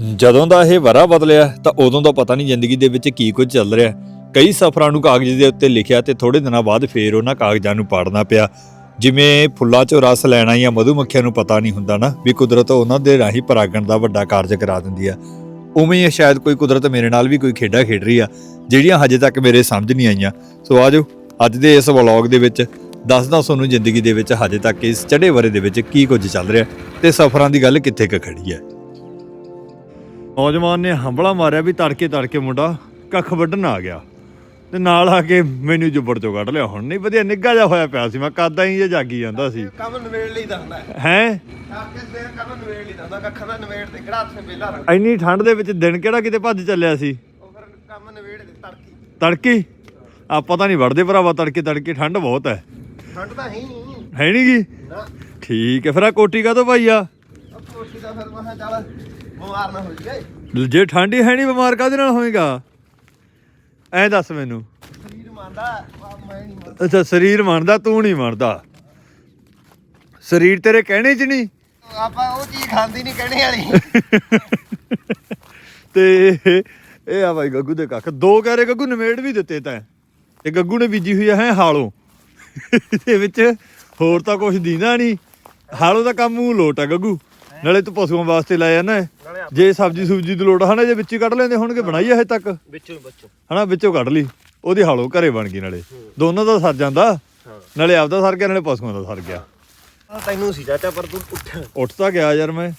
ਜਦੋਂ ਦਾ ਇਹ ਵਰਾ ਬਦਲਿਆ, ਤਾਂ ਉਦੋਂ ਦਾ ਪਤਾ ਨਹੀਂ ਜ਼ਿੰਦਗੀ ਦੇ ਵਿੱਚ ਕੀ ਕੁਝ ਚੱਲ ਰਿਹਾ। ਕਈ ਸਫ਼ਰਾਂ ਨੂੰ ਕਾਗਜ਼ ਦੇ ਉੱਤੇ ਲਿਖਿਆ ਤੇ ਥੋੜੇ ਦਿਨਾਂ ਬਾਅਦ ਫੇਰ ਉਹਨਾਂ ਕਾਗਜ਼ਾਂ ਨੂੰ ਪਾੜਨਾ ਪਿਆ। ਜਿਵੇਂ ਫੁੱਲਾਂ 'ਚੋਂ ਰਸ ਲੈਣਾ ਜਾਂ ਮਧੂਮੱਖੀਆਂ ਨੂੰ ਪਤਾ ਨਹੀਂ ਹੁੰਦਾ ਨਾ, ਵੀ ਕੁਦਰਤ ਉਹਨਾਂ ਦੇ ਰਾਹੀਂ ਪਰਾਗਣ ਦਾ ਵੱਡਾ ਕਾਰਜ ਕਰਾ ਦਿੰਦੀ ਆ। ਉਵੇਂ ਹੀ ਸ਼ਾਇਦ ਕੋਈ ਕੁਦਰਤ ਮੇਰੇ ਨਾਲ ਵੀ ਕੋਈ ਖੇਡਾਂ ਖੇਡ ਰਹੀ ਆ, ਜਿਹੜੀਆਂ ਹਜੇ ਤੱਕ ਮੇਰੇ ਸਮਝ ਨਹੀਂ ਆਈਆਂ। ਸੋ ਆਜੋ ਅੱਜ ਦੇ ਇਸ ਵਲੌਗ ਦੇ ਵਿੱਚ ਦੱਸਦਾ ਤੁਹਾਨੂੰ ਜ਼ਿੰਦਗੀ ਦੇ ਵਿੱਚ ਹਜੇ ਤੱਕ ਇਸ ਚੜ੍ਹੇ ਵਰੇ ਦੇ ਵਿੱਚ ਕੀ ਕੁਝ ਚੱਲ ਰਿਹਾ ਤੇ ਸਫ਼ਰਾਂ ਦੀ ਗੱਲ ਕਿੱਥੇ ਕੁ ਖੜੀ ਹੈ। ਨੌਜਵਾਨ ਨੇ ਹੰਬਲਾ ਮਾਰਿਆ ਵੀ ਤੜਕੇ ਤੜਕੇ ਮੁੰਡਾ ਕੱਖ ਵੱਢਣ ਆ ਗਿਆ। ਤੇ ਨਾਲ ਆ ਕੇ ਮੈਨੂੰ ਜੁੱਬੜ ਚੋਂ ਕੱਢ ਲਿਆ। ਹੁਣ ਨਹੀਂ ਵਧੀਆ ਨਿੱਗਾ ਜਿਹਾ ਹੋਇਆ ਪਿਆ ਸੀ। ਮੈਂ ਕਾਦਾ ਹੀ ਜੇ ਜਾਗੀ ਜਾਂਦਾ ਸੀ। ਕੰਮ ਨਵੇੜ ਲਈ ਦਾ ਹੁੰਦਾ ਹੈ। ਹੈ? ਕਰਕੇ ਦੇ ਕੰਮ ਨਵੇੜ ਲਈ ਦਾ ਹੁੰਦਾ ਕੱਖਾਂ ਦਾ ਨਵੇੜ ਤੇ ਕਿਹੜਾ ਹੱਥ ਵੇਲਾ ਰੱਖ ਇੰਨੀ ਠੰਡ ਦੇ ਵਿੱਚ ਦਿਨ ਕਿਹੜਾ ਕਿਤੇ ਭੱਜ ਚੱਲਿਆ ਸੀ? ਉਹ ਫਿਰ ਕੰਮ ਨਵੇੜ ਦੇ ਤੜਕੀ। ਤੜਕੀ? ਆ ਪਤਾ ਨਹੀਂ ਵੜਦੇ ਭਰਾਵਾ ਤੜਕੇ ਤੜਕੇ ਠੰਡ ਬਹੁਤ ਹੈ। ਠੰਡ ਤਾਂ ਹੈ ਨਹੀਂ ਹੈ ਨੀ ਗੀ? ਨਾ। ਠੀਕ ਹੈ ਫਿਰ ਆ ਕੋਟੀ ਕਾ ਤੋਂ ਭਾਈ ਆ ਕੋਸ਼ੀ ਦਾ ਫਿਰ ਮਹਾ ਚੱਲ ਬਿਮਾਰ ਨਾ ਹੋ ਜਾਈਏ ਜੇ ਠੰਡ ਹੀ ਨਹੀਂ ਬਿਮਾਰ ਕਾਹਦੇ ਨਾਲ ਹੋਏਗਾ? ਐ ਦੱਸ ਮੈਨੂੰ। ਸਰੀਰ ਮੰਨਦਾ ਮੈਂ ਨਹੀਂ ਮੰਨਦਾ। ਅੱਛਾ ਸਰੀਰ ਮੰਨਦਾ ਤੂੰ ਨਹੀਂ ਮੰਨਦਾ। ਸਰੀਰ ਤੇਰੇ ਕਹਿਣੇ 'ਚ ਨਹੀਂ। ਆਪਾਂ ਉਹ ਚੀਜ਼ ਖਾਂਦੀ ਨਹੀਂ ਕਹਿਣੇ ਵਾਲੀ। ਤੇ ਇਹ ਆ ਬਾਈ ਗੱਗੂ ਦੇ ਕੱਖ। ਦੋ ਕਹਿਰੇ ਗੱਗੂ ਨਵੇੜ ਵੀ ਦਿੱਤੇ ਤਾਂ। ਇਹ ਗੱਗੂ ਨੇ ਬੀਜੀ ਹੋਈ ਹੈ ਹਾਲੋਂ। ਦੇ ਵਿੱਚ ਹੋਰ ਤਾਂ ਕੁਝ ਦੀਦਾ ਨਹੀਂ। ਹਾਲੋਂ ਦਾ ਕੰਮ ਨੂੰ ਲੋਟ ਆ ਗੱਗੂ। ਨਾਲੇ ਤੂੰ ਪਸ਼ੂਆਂ ਵਾਸਤੇ ਲਾਇਆ ਨਾ ਇਹ। ਨਾਲੇ ਆਪ- ਜੇ ਸਬਜ਼ੀ ਸੁਬਜੀ ਦੀ ਲੋੜ ਹਨਾ ਜੇ ਵਿੱਚ ਹੀ ਕੱਢ ਲੈਂਦੇ ਹੋਣਗੇ ਬਣਾਈ ਹਜੇ ਤੱਕ? ਵਿੱਚੋਂ ਬੱਚੋ ਹਨਾ ਵਿੱਚੋਂ ਕੱਢ ਲਈ। ਉਹਦੀ ਹਾਲੋਂ ਘਰੇ ਬਣ ਗਈ ਨਾਲੇ। ਦੋਨਾਂ ਦਾ ਸਰ ਜਾਂਦਾ। ਹਾਂ। ਨਾਲੇ ਆਪਦਾ ਸਰ ਗਿਆ ਨਾਲੇ ਪਸ਼ੂਆਂ ਦਾ ਸਰ ਗਿਆ। ਤੈਨੂੰ ਸੀ ਚਾਚਾ ਪਰ ਤੂੰ ਉੱਠਿਆ ਉੱਠ ਤਾਂ ਗਿਆ ਯਾਰ ਮੈਂ।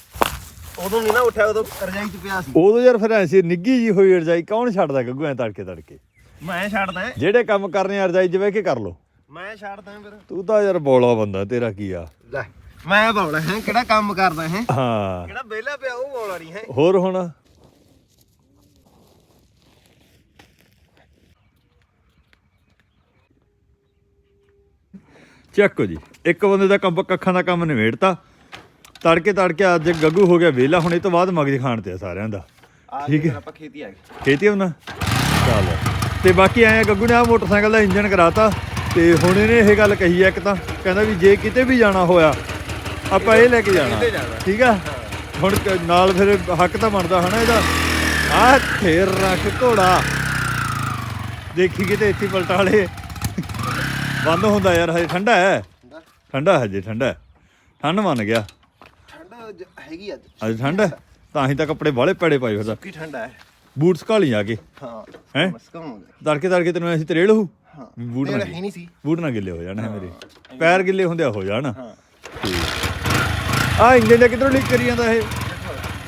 ਉਦੋਂ ਨਹੀਂ ਨਾ ਉੱਠਿਆ ਉਦੋਂ ਰਜਾਈ ਚ ਪਿਆ ਸੀ। ਉਦੋਂ ਯਾਰ ਫਿਰ ਐਸੀ ਨਿੱਗੀ ਜੀ ਹੋਈ ਰਜਾਈ ਕੌਣ ਛੱਡਦਾ ਗੱਗੂ ਐ ਤੜਕੇ ਤੜਕੇ? ਮੈਂ ਛੱਡਦਾ ਜਿਹੜੇ ਕੰਮ ਕਰਨੇ ਆ ਰਜਾਈ 'ਚ ਬਹਿ ਕੇ ਕਰ ਲੋ ਮੈਂ ਛੱਡਦਾ ਫਿਰ। ਤੂੰ ਤਾਂ ਯਾਰ ਬੋਲਾ ਬੰਦਾ ਤੇਰਾ ਕੀ ਆ? ਲੈ। ਮੈਂ ਬੌਲਾ ਹੈ ਕਿਹੜਾ ਕੰਮ ਕਰਦਾ ਹੈ? ਹਾਂ। ਕਿਹੜਾ ਵਿਹਲਾ ਪਿਆ ਉਹ ਬੌਲਾ ਨਹੀਂ ਹੈ। ਹੋਰ ਹੁਣ? ਚੱਕੋ ਜੀ ਇੱਕ ਬੰਦੇ ਦਾ ਕੰਮ ਕੱਖਾਂ ਦਾ ਕੰਮ ਨਿਬੇੜਤਾ। ਤੜਕੇ ਤੜਕੇ ਅੱਜ ਗੱਗੂ ਹੋ ਗਿਆ ਵਿਹਲਾ ਹੁਣ ਇਹ ਤੋਂ ਬਾਅਦ ਮਗਜ ਖਾਣ ਤੇ ਆ ਸਾਰਿਆਂ ਦਾ। ਠੀਕ ਹੈ। ਆਪਾਂ ਖੇਤੀ ਆ ਗਏ ਖੇਤੀ ਆਉਣਾ ਚੱਲ। ਤੇ ਬਾਕੀ ਆਇਆ ਗੱਗੂ ਨੇ ਆ ਮੋਟਰਸਾਈਕਲ ਦਾ ਇੰਜਨ ਕਰਾਤਾ। ਤੇ ਹੁਣ ਇਹਨੇ ਇਹ ਗੱਲ ਕਹੀ ਆ ਇੱਕ ਤਾਂ ਕਹਿੰਦਾ ਵੀ ਜੇ ਕਿਤੇ ਵੀ ਜਾਣਾ ਹੋਇਆ ਆਪਾਂ ਇਹ ਲੈ ਕੇ ਜਾਣਾ। ਠੀਕ ਆ? ਹੁਣ ਨਾਲ ਫਿਰ ਹੱਕ ਤਾਂ ਬਣਦਾ ਹਨਾ ਇਹਦਾ। ਆ ਫੇਰ ਰੱਖ ਘੋੜਾ। ਦੇਖੀ ਕਿਤੇ ਇੱਥੇ ਪਲਟਾ ਵਾਲੇ ਬੰਦ ਹੁੰਦਾ ਯਾਰ ਹਜੇ ਠੰਡਾ ਹੈ। ਠੰਡਾ? ਹਜੇ ਠੰਡਾ। ਠੰਡ ਮੰਨ ਗਿਆ। ਠੰਡ ਹੈਗੀ ਅੱਜ ਅੱਜ ਠੰਡ ਤਾਂ ਹੀ ਤਾਂ ਕੱਪੜੇ ਬਾਹਲੇ ਪੈੜੇ ਪਾਏ ਫਿਰਦਾ ਕੀ ਠੰਡਾ ਹੈ ਬੂਟਸ ਘਾਲੀ ਆ ਕੇ। ਹਾਂ ਹੈਂ? ਤੜਕੇ ਤੜਕੇ ਤੈਨੂੰ ਐਸੀ ਤਰੇੜ ਹਾਂ ਬੂਟ ਨਾ ਨਹੀਂ ਸੀ। ਬੂਟ ਨਾ ਗਿੱਲੇ ਹੋ ਜਾਣ ਮੇਰੇ। ਪੈਰ ਗਿੱਲੇ ਹੁੰਦੇ ਹੋ ਜਾਣ। ਹਾਂ। ਆ ਇੰਜਨ ਦਾ ਕਿਧਰੋਂ ਲੀਕ ਕਰੀ ਜਾਂਦਾ ਇਹ?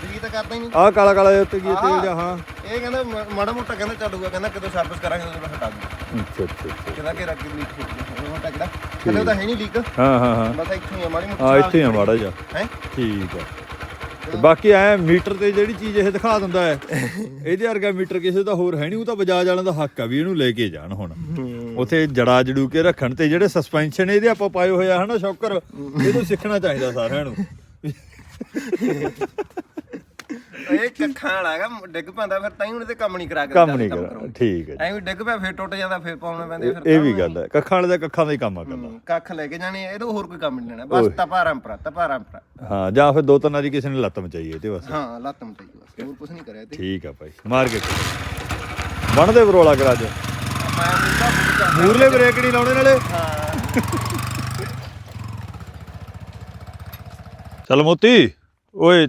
ਜੀ ਤਾਂ ਕਰਦਾ ਹੀ ਨਹੀਂ। ਆ ਕਾਲਾ ਕਾਲਾ ਜਿਹਾ ਉੱਤੇ ਕੀ ਤੇ ਜਾ ਹਾਂ। ਇਹ ਕਹਿੰਦਾ ਮ- ਮਾੜਾ ਮੋਟਾ ਕਹਿੰਦਾ ਚੱਲੂਗਾ ਕਹਿੰਦਾ ਕਿਦੋਂ ਸਰਵਿਸ ਕਰਾਂਗੇ ਉਦੋਂ ਹਟਾ ਦੂੰਗਾ। ਅੱਛਾ ਅੱਛਾ ਅੱਛਾ। ਕਹਿੰਦਾ ਕਿ ਰੱਖ ਲੀਕ ਹੋ ਗਿਆ ਉਹ ਟਕੜਾ ਥੱਲੇ ਉਹਦਾ ਹੈ ਨਹੀਂ ਲੀਕ ਹਾਂ ਹਾਂ ਹਾਂ। ਬਸ ਇੱਥੋਂ ਹੀ ਆ ਮਾੜੀ ਮੋਟੀ ਆ ਇੱਥੇ ਆ ਮਾੜਾ ਜਿਹਾ। ਹੈ? ਠੀਕ ਆ। ਤੇ ਬਾਕੀ ਐ ਮੀਟਰ ਤੇ ਜਿਹੜੀ ਚੀਜ਼ ਇਹ ਦਿਖਾ ਦਿੰਦਾ ਹੈ ਇਹਦੇ ਵਰਗਾ ਮੀਟਰ ਕਿਸੇ ਦਾ ਹੋਰ ਹੈ ਨਹੀਂ ਉਹ ਤਾਂ ਬਜਾਜ ਵਾਲਿਆਂ ਦਾ ਹੱਕ ਆ ਵੀ ਇਹਨੂੰ ਲੈ ਕੇ ਜਾਣ ਹੁਣ। ਉਥੇ ਜੜਾ ਜੜੂ ਕੇ ਰੱਖਣ ਤੇ ਜਿਹੜੇ ਸਸਪੈਂਸ਼ਨ ਇਹਦੇ ਆਪਾਂ ਪਾਏ ਹੋਏ ਆ ਹਨਾ ਸ਼ੌਕਰ ਇਹਨੂੰ ਸਿੱਖਣਾ ਚਾਹੀਦਾ ਸਾਰਿਆਂ ਨੂੰ। ਇਹ ਕੱਖਾਂ ਵਾਲਾ ਹੈਗਾ ਡਿੱਗ ਪੈਂਦਾ ਫਿਰ ਤਾਂ ਹੀ ਉਹਨੇ ਤੇ ਕੰਮ ਨਹੀਂ ਕਰਾ ਕੇ ਕੰਮ ਨਹੀਂ ਕਰਨਾ। ਠੀਕ ਹੈ ਜੀ। ਐਵੇਂ ਡਿੱਗ ਪਿਆ ਫਿਰ ਟੁੱਟ ਜਾਂਦਾ ਫਿਰ ਪਾਉਣੇ ਪੈਂਦੇ ਫਿਰ ਇਹ ਵੀ ਗੱਲ ਹੈ ਕੱਖਾਂ ਵਾਲੇ ਦਾ ਕੱਖਾਂ ਦਾ ਹੀ ਕੰਮ ਆ ਕਰਦਾ ਹੂੰ, ਕੱਖ ਲੈ ਕੇ ਜਾਣੇ ਇਹਦੋਂ ਹੋਰ ਕੋਈ ਕੰਮ ਨਹੀਂ ਲੈਣਾ ਬਸ ਤਪਾ ਰੰਪਰਾ ਤਪਾ ਰੰਪਰਾ ਹਾਂ ਜਾਂ ਫਿਰ ਦੋ ਤਿੰਨ ਵਾਰੀ ਕਿਸੇ ਨੇ ਲੱਤ ਮਚਾਈ ਇਹਦੇ ਬਸ। ਹਾਂ ਲੱਤ ਮਟਾਈ ਬਸ ਹੋਰ ਕੁਝ ਨਹੀਂ ਕਰਿਆ ਤੇ ਠੀਕ ਆ ਭਾਈ ਮਾਰ ਕੇ ਬਣਦੇ ਬਰੋਲਾ ਕਰ ਕਰਦਾ ਮੂਰਲੇ ਬ੍ਰੇਕ ਨਹੀਂ ਲਾਉਣੇ ਨਾਲੇ? ਹਾਂ। ਚੱਲ ਮੋਤੀ ਓਏ।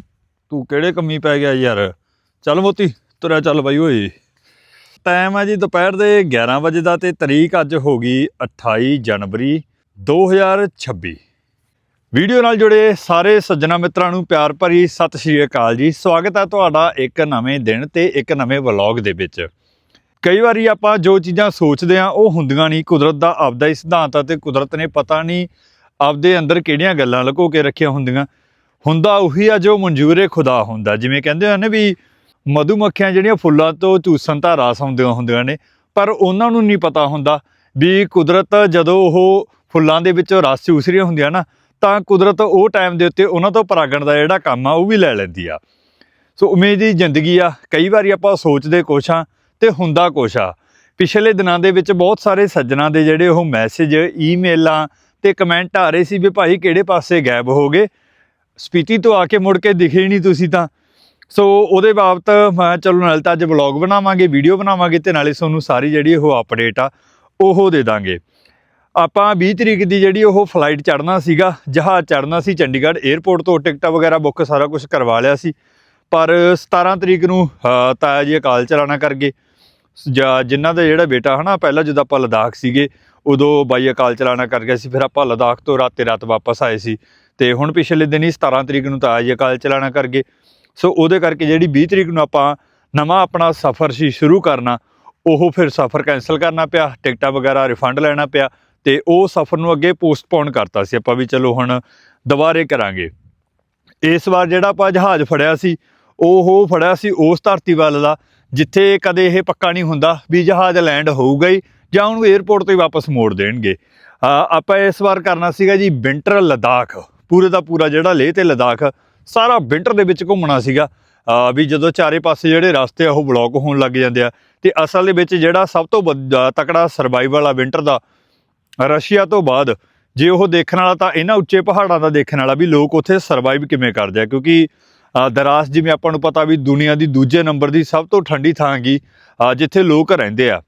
ਤੂੰ ਕਿਹੜੇ ਕੰਮੀ ਪੈ ਗਿਆ ਯਾਰ? ਚੱਲ ਮੋਤੀ, ਤੁਰਿਆ ਚੱਲ ਬਾਈ ਓਏ। ਟਾਈਮ ਹੈ ਜੀ ਦੁਪਹਿਰ ਦੇ 11 ਵਜੇ ਦਾ ਤੇ ਤਰੀਕ ਅੱਜ ਹੋ ਗਈ 28 ਜਨਵਰੀ 2026 ਵੀਡੀਓ ਨਾਲ ਜੁੜੇ ਸਾਰੇ ਸੱਜਣਾ ਮਿੱਤਰਾਂ ਨੂੰ ਪਿਆਰ ਭਰੀ ਸਤਿ ਸ਼੍ਰੀ ਅਕਾਲ ਜੀ। ਸਵਾਗਤ ਹੈ ਤੁਹਾਡਾ ਇੱਕ ਨਵੇਂ ਦਿਨ ਤੇ ਇੱਕ ਨਵੇਂ ਵਲੌਗ ਦੇ ਵਿੱਚ। ਕਈ ਵਾਰੀ ਆਪਾਂ ਜੋ ਚੀਜ਼ਾਂ ਸੋਚਦੇ ਆ, ਉਹ ਹੁੰਦੀਆਂ ਨਹੀਂ। ਕੁਦਰਤ ਦਾ ਆਪਦਾ ਹੀ ਸਿਧਾਂਤ ਆ ਤੇ ਕੁਦਰਤ ਨੇ ਪਤਾ ਨਹੀਂ ਆਪਦੇ ਅੰਦਰ ਕਿਹੜੀਆਂ ਗੱਲਾਂ ਲੁਕੋ ਕੇ ਰੱਖੀਆਂ ਹੁੰਦੀਆਂ। ਹੁੰਦਾ ਉਹੀ ਆ ਜੋ ਮਨਜ਼ੂਰੇ ਖੁਦਾ ਹੁੰਦਾ। ਜਿਵੇਂ ਕਹਿੰਦੇ ਆ ਨੇ ਵੀ ਮਧੂ ਮੱਖੀਆਂ ਜਿਹੜੀਆਂ ਫੁੱਲਾਂ ਤੋਂ ਚੂਸਣ ਤਾਂ ਰਸ ਆਉਂਦੀਆਂ ਹੁੰਦੀਆਂ ਨੇ, ਪਰ ਉਹਨਾਂ ਨੂੰ ਨਹੀਂ ਪਤਾ ਹੁੰਦਾ ਵੀ ਕੁਦਰਤ ਜਦੋਂ ਉਹ ਫੁੱਲਾਂ ਦੇ ਵਿੱਚੋਂ ਰਸ ਚੂਸ ਰਹੀਆਂ ਹੁੰਦੀਆਂ ਨਾ, ਤਾਂ ਕੁਦਰਤ ਉਹ ਟਾਈਮ ਦੇ ਉੱਤੇ ਉਹਨਾਂ ਤੋਂ ਪਰਾਗਣ ਦਾ ਜਿਹੜਾ ਕੰਮ ਆ, ਉਹ ਵੀ ਲੈ ਲੈਂਦੀ ਆ। ਸੋ ਉਮੀਦ ਦੀ ਜ਼ਿੰਦਗੀ ਆ, ਕਈ ਵਾਰੀ ਆਪਾਂ ਸੋਚਦੇ ਕੁਛ ਆ ਤੇ ਹੁੰਦਾ ਕੁਛ ਆ। ਪਿਛਲੇ ਦਿਨਾਂ ਦੇ ਵਿੱਚ ਬਹੁਤ ਸਾਰੇ ਸੱਜਣਾ ਦੇ ਜਿਹੜੇ ਉਹ ਮੈਸੇਜ ਈਮੇਲਾਂ ਤੇ ਕਮੈਂਟ ਆ ਰਹੇ ਸੀ ਵੀ ਭਾਈ ਕਿਹੜੇ ਪਾਸੇ ਗਾਇਬ ਹੋ ਗਏ? ਸਪੀਤੀ ਤੋਂ ਆ ਕੇ ਮੁੜ ਕੇ ਦਿਖੇ ਹੀ ਨਹੀਂ ਤੁਸੀਂ ਤਾਂ। ਸੋ ਉਹਦੇ ਬਾਬਤ ਮੈਂ ਚਲੋ ਨਾਲੇ ਤਾਂ ਅੱਜ ਵਲੌਗ ਬਣਾਵਾਂਗੇ ਵੀਡੀਓ ਬਣਾਵਾਂਗੇ ਤੇ ਨਾਲੇ ਤੁਹਾਨੂੰ ਸਾਰੀ ਜਿਹੜੀ ਉਹ ਅਪਡੇਟ ਆ, ਉਹ ਦੇ ਦਾਂਗੇ। ਆਪਾਂ 20 ਤਰੀਕ ਦੀ ਜਿਹੜੀ ਉਹ ਫਲਾਈਟ ਚੜਨਾ ਸੀਗਾ, ਜਹਾਜ਼ ਚੜਨਾ ਸੀ ਚੰਡੀਗੜ੍ਹ 에ਅਰਪੋਰਟ ਤੋਂ ਟਿਕਟਾਂ ਵਗੈਰਾ ਬੁੱਕ ਸਾਰਾ ਕੁਝ ਕਰਵਾ ਲਿਆ ਸੀ। ਪਰ 17 ਤਰੀਕ ਨੂੰ ਤਾਇਆ ਜੀ ਅਕਾਲ ਚਲਾਣਾ ਕਰ ਗਏ। ਜਾਂ ਜਿਨ੍ਹਾਂ ਦਾ ਜਿਹੜਾ ਬੇਟਾ ਹਨਾ, ਪਹਿਲਾਂ ਜਦੋਂ ਆਪਾਂ ਲਦਾਖ ਸੀਗੇ, ਉਦੋਂ ਬਾਈ ਅਕਾਲ ਚਲਾਣਾ ਕਰ ਗਿਆ ਸੀ, ਫਿਰ ਆਪਾਂ ਲਦਾਖ ਤੋਂ ਰਾਤੇ ਰਾਤ ਵਾਪਸ ਆਏ ਸੀ। ਤੇ ਹੁਣ ਪਿਛਲੇ ਦਿਨ ਹੀ 17 ਤਰੀਕ ਨੂੰ ਤਾਂ ਜੀ ਅਕਾਲ ਚਲਾਣਾ ਕਰ ਗਏ ਸੋ ਉਹਦੇ ਕਰਕੇ ਜਿਹੜੀ 20 ਤਰੀਕ ਨੂੰ ਆਪਾਂ ਨਵਾਂ ਆਪਣਾ ਸਫ਼ਰ ਸੀ ਸ਼ੁਰੂ ਕਰਨਾ, ਉਹ ਫਿਰ ਸਫ਼ਰ ਕੈਨਸਲ ਕਰਨਾ ਪਿਆ, ਟਿਕਟਾਂ ਵਗੈਰਾ ਰਿਫੰਡ ਲੈਣਾ ਪਿਆ ਤੇ ਉਹ ਸਫ਼ਰ ਨੂੰ ਅੱਗੇ ਪੋਸਟਪੋਨ ਕਰਤਾ ਸੀ। ਆਪਾਂ ਵੀ ਚਲੋ ਹੁਣ ਦੁਬਾਰੇ ਕਰਾਂਗੇ। ਇਸ ਵਾਰ ਜਿਹੜਾ ਆਪਾਂ ਜਹਾਜ਼ ਫੜਿਆ ਸੀ, ਉਹ ਫੜਿਆ ਸੀ ਉਸ ਧਰਤੀ ਵੱਲ ਦਾ, ਜਿੱਥੇ ਕਦੇ ਇਹ ਪੱਕਾ ਨਹੀਂ ਹੁੰਦਾ ਵੀ ਜਹਾਜ਼ ਲੈਂਡ ਹੋਊਗਾ ਹੀ ਜਾਂ ਉਹਨੂੰ 에ਅਰਪੋਰਟ ਤੋਂ ਹੀ ਵਾਪਸ ਮੋੜ ਦੇਣਗੇ। ਆਪਾਂ ਇਸ ਵਾਰ ਕਰਨਾ ਸੀਗਾ ਜੀ ਵਿੰਟਰ ਲਦਾਖ ਪੂਰੇ ਦਾ ਪੂਰਾ ਜਿਹੜਾ ਲੇਹ ਤੇ ਲਦਾਖ ਸਾਰਾ ਵਿੰਟਰ ਦੇ ਵਿੱਚ ਘੁੰਮਣਾ ਸੀਗਾ। ਵੀ ਜਦੋਂ ਚਾਰੇ ਪਾਸੇ ਜਿਹੜੇ ਰਸਤੇ ਆ, ਉਹ ਬਲੌਕ ਹੋਣ ਲੱਗ ਜਾਂਦੇ ਆ ਤੇ ਅਸਲ ਦੇ ਵਿੱਚ ਜਿਹੜਾ ਸਭ ਤੋਂ ਵੱਡਾ ਤਕੜਾ ਸਰਵਾਈਵਲ ਆ ਵਿੰਟਰ ਦਾ ਰਸ਼ੀਆ ਤੋਂ ਬਾਅਦ, ਜੇ ਉਹ ਦੇਖਣ ਵਾਲਾ ਤਾਂ ਇਹਨਾਂ ਉੱਚੇ ਪਹਾੜਾਂ ਦਾ ਦੇਖਣ ਵਾਲਾ ਵੀ ਲੋਕ ਉੱਥੇ ਸਰਵਾਈਵ ਕਿਵੇਂ ਕਰਦੇ ਆ। ਕਿਉਂਕਿ ਦਰਾਸ ਜਿਵੇਂ ਆਪਾਂ ਨੂੰ ਪਤਾ ਵੀ ਦੁਨੀਆ ਦੀ ਦੂਜੇ ਨੰਬਰ ਦੀ ਸਭ ਤੋਂ ਠੰਡੀ ਥਾਂ ਗਈ ਜਿੱਥੇ ਲੋਕ ਰਹਿੰਦੇ ਆ।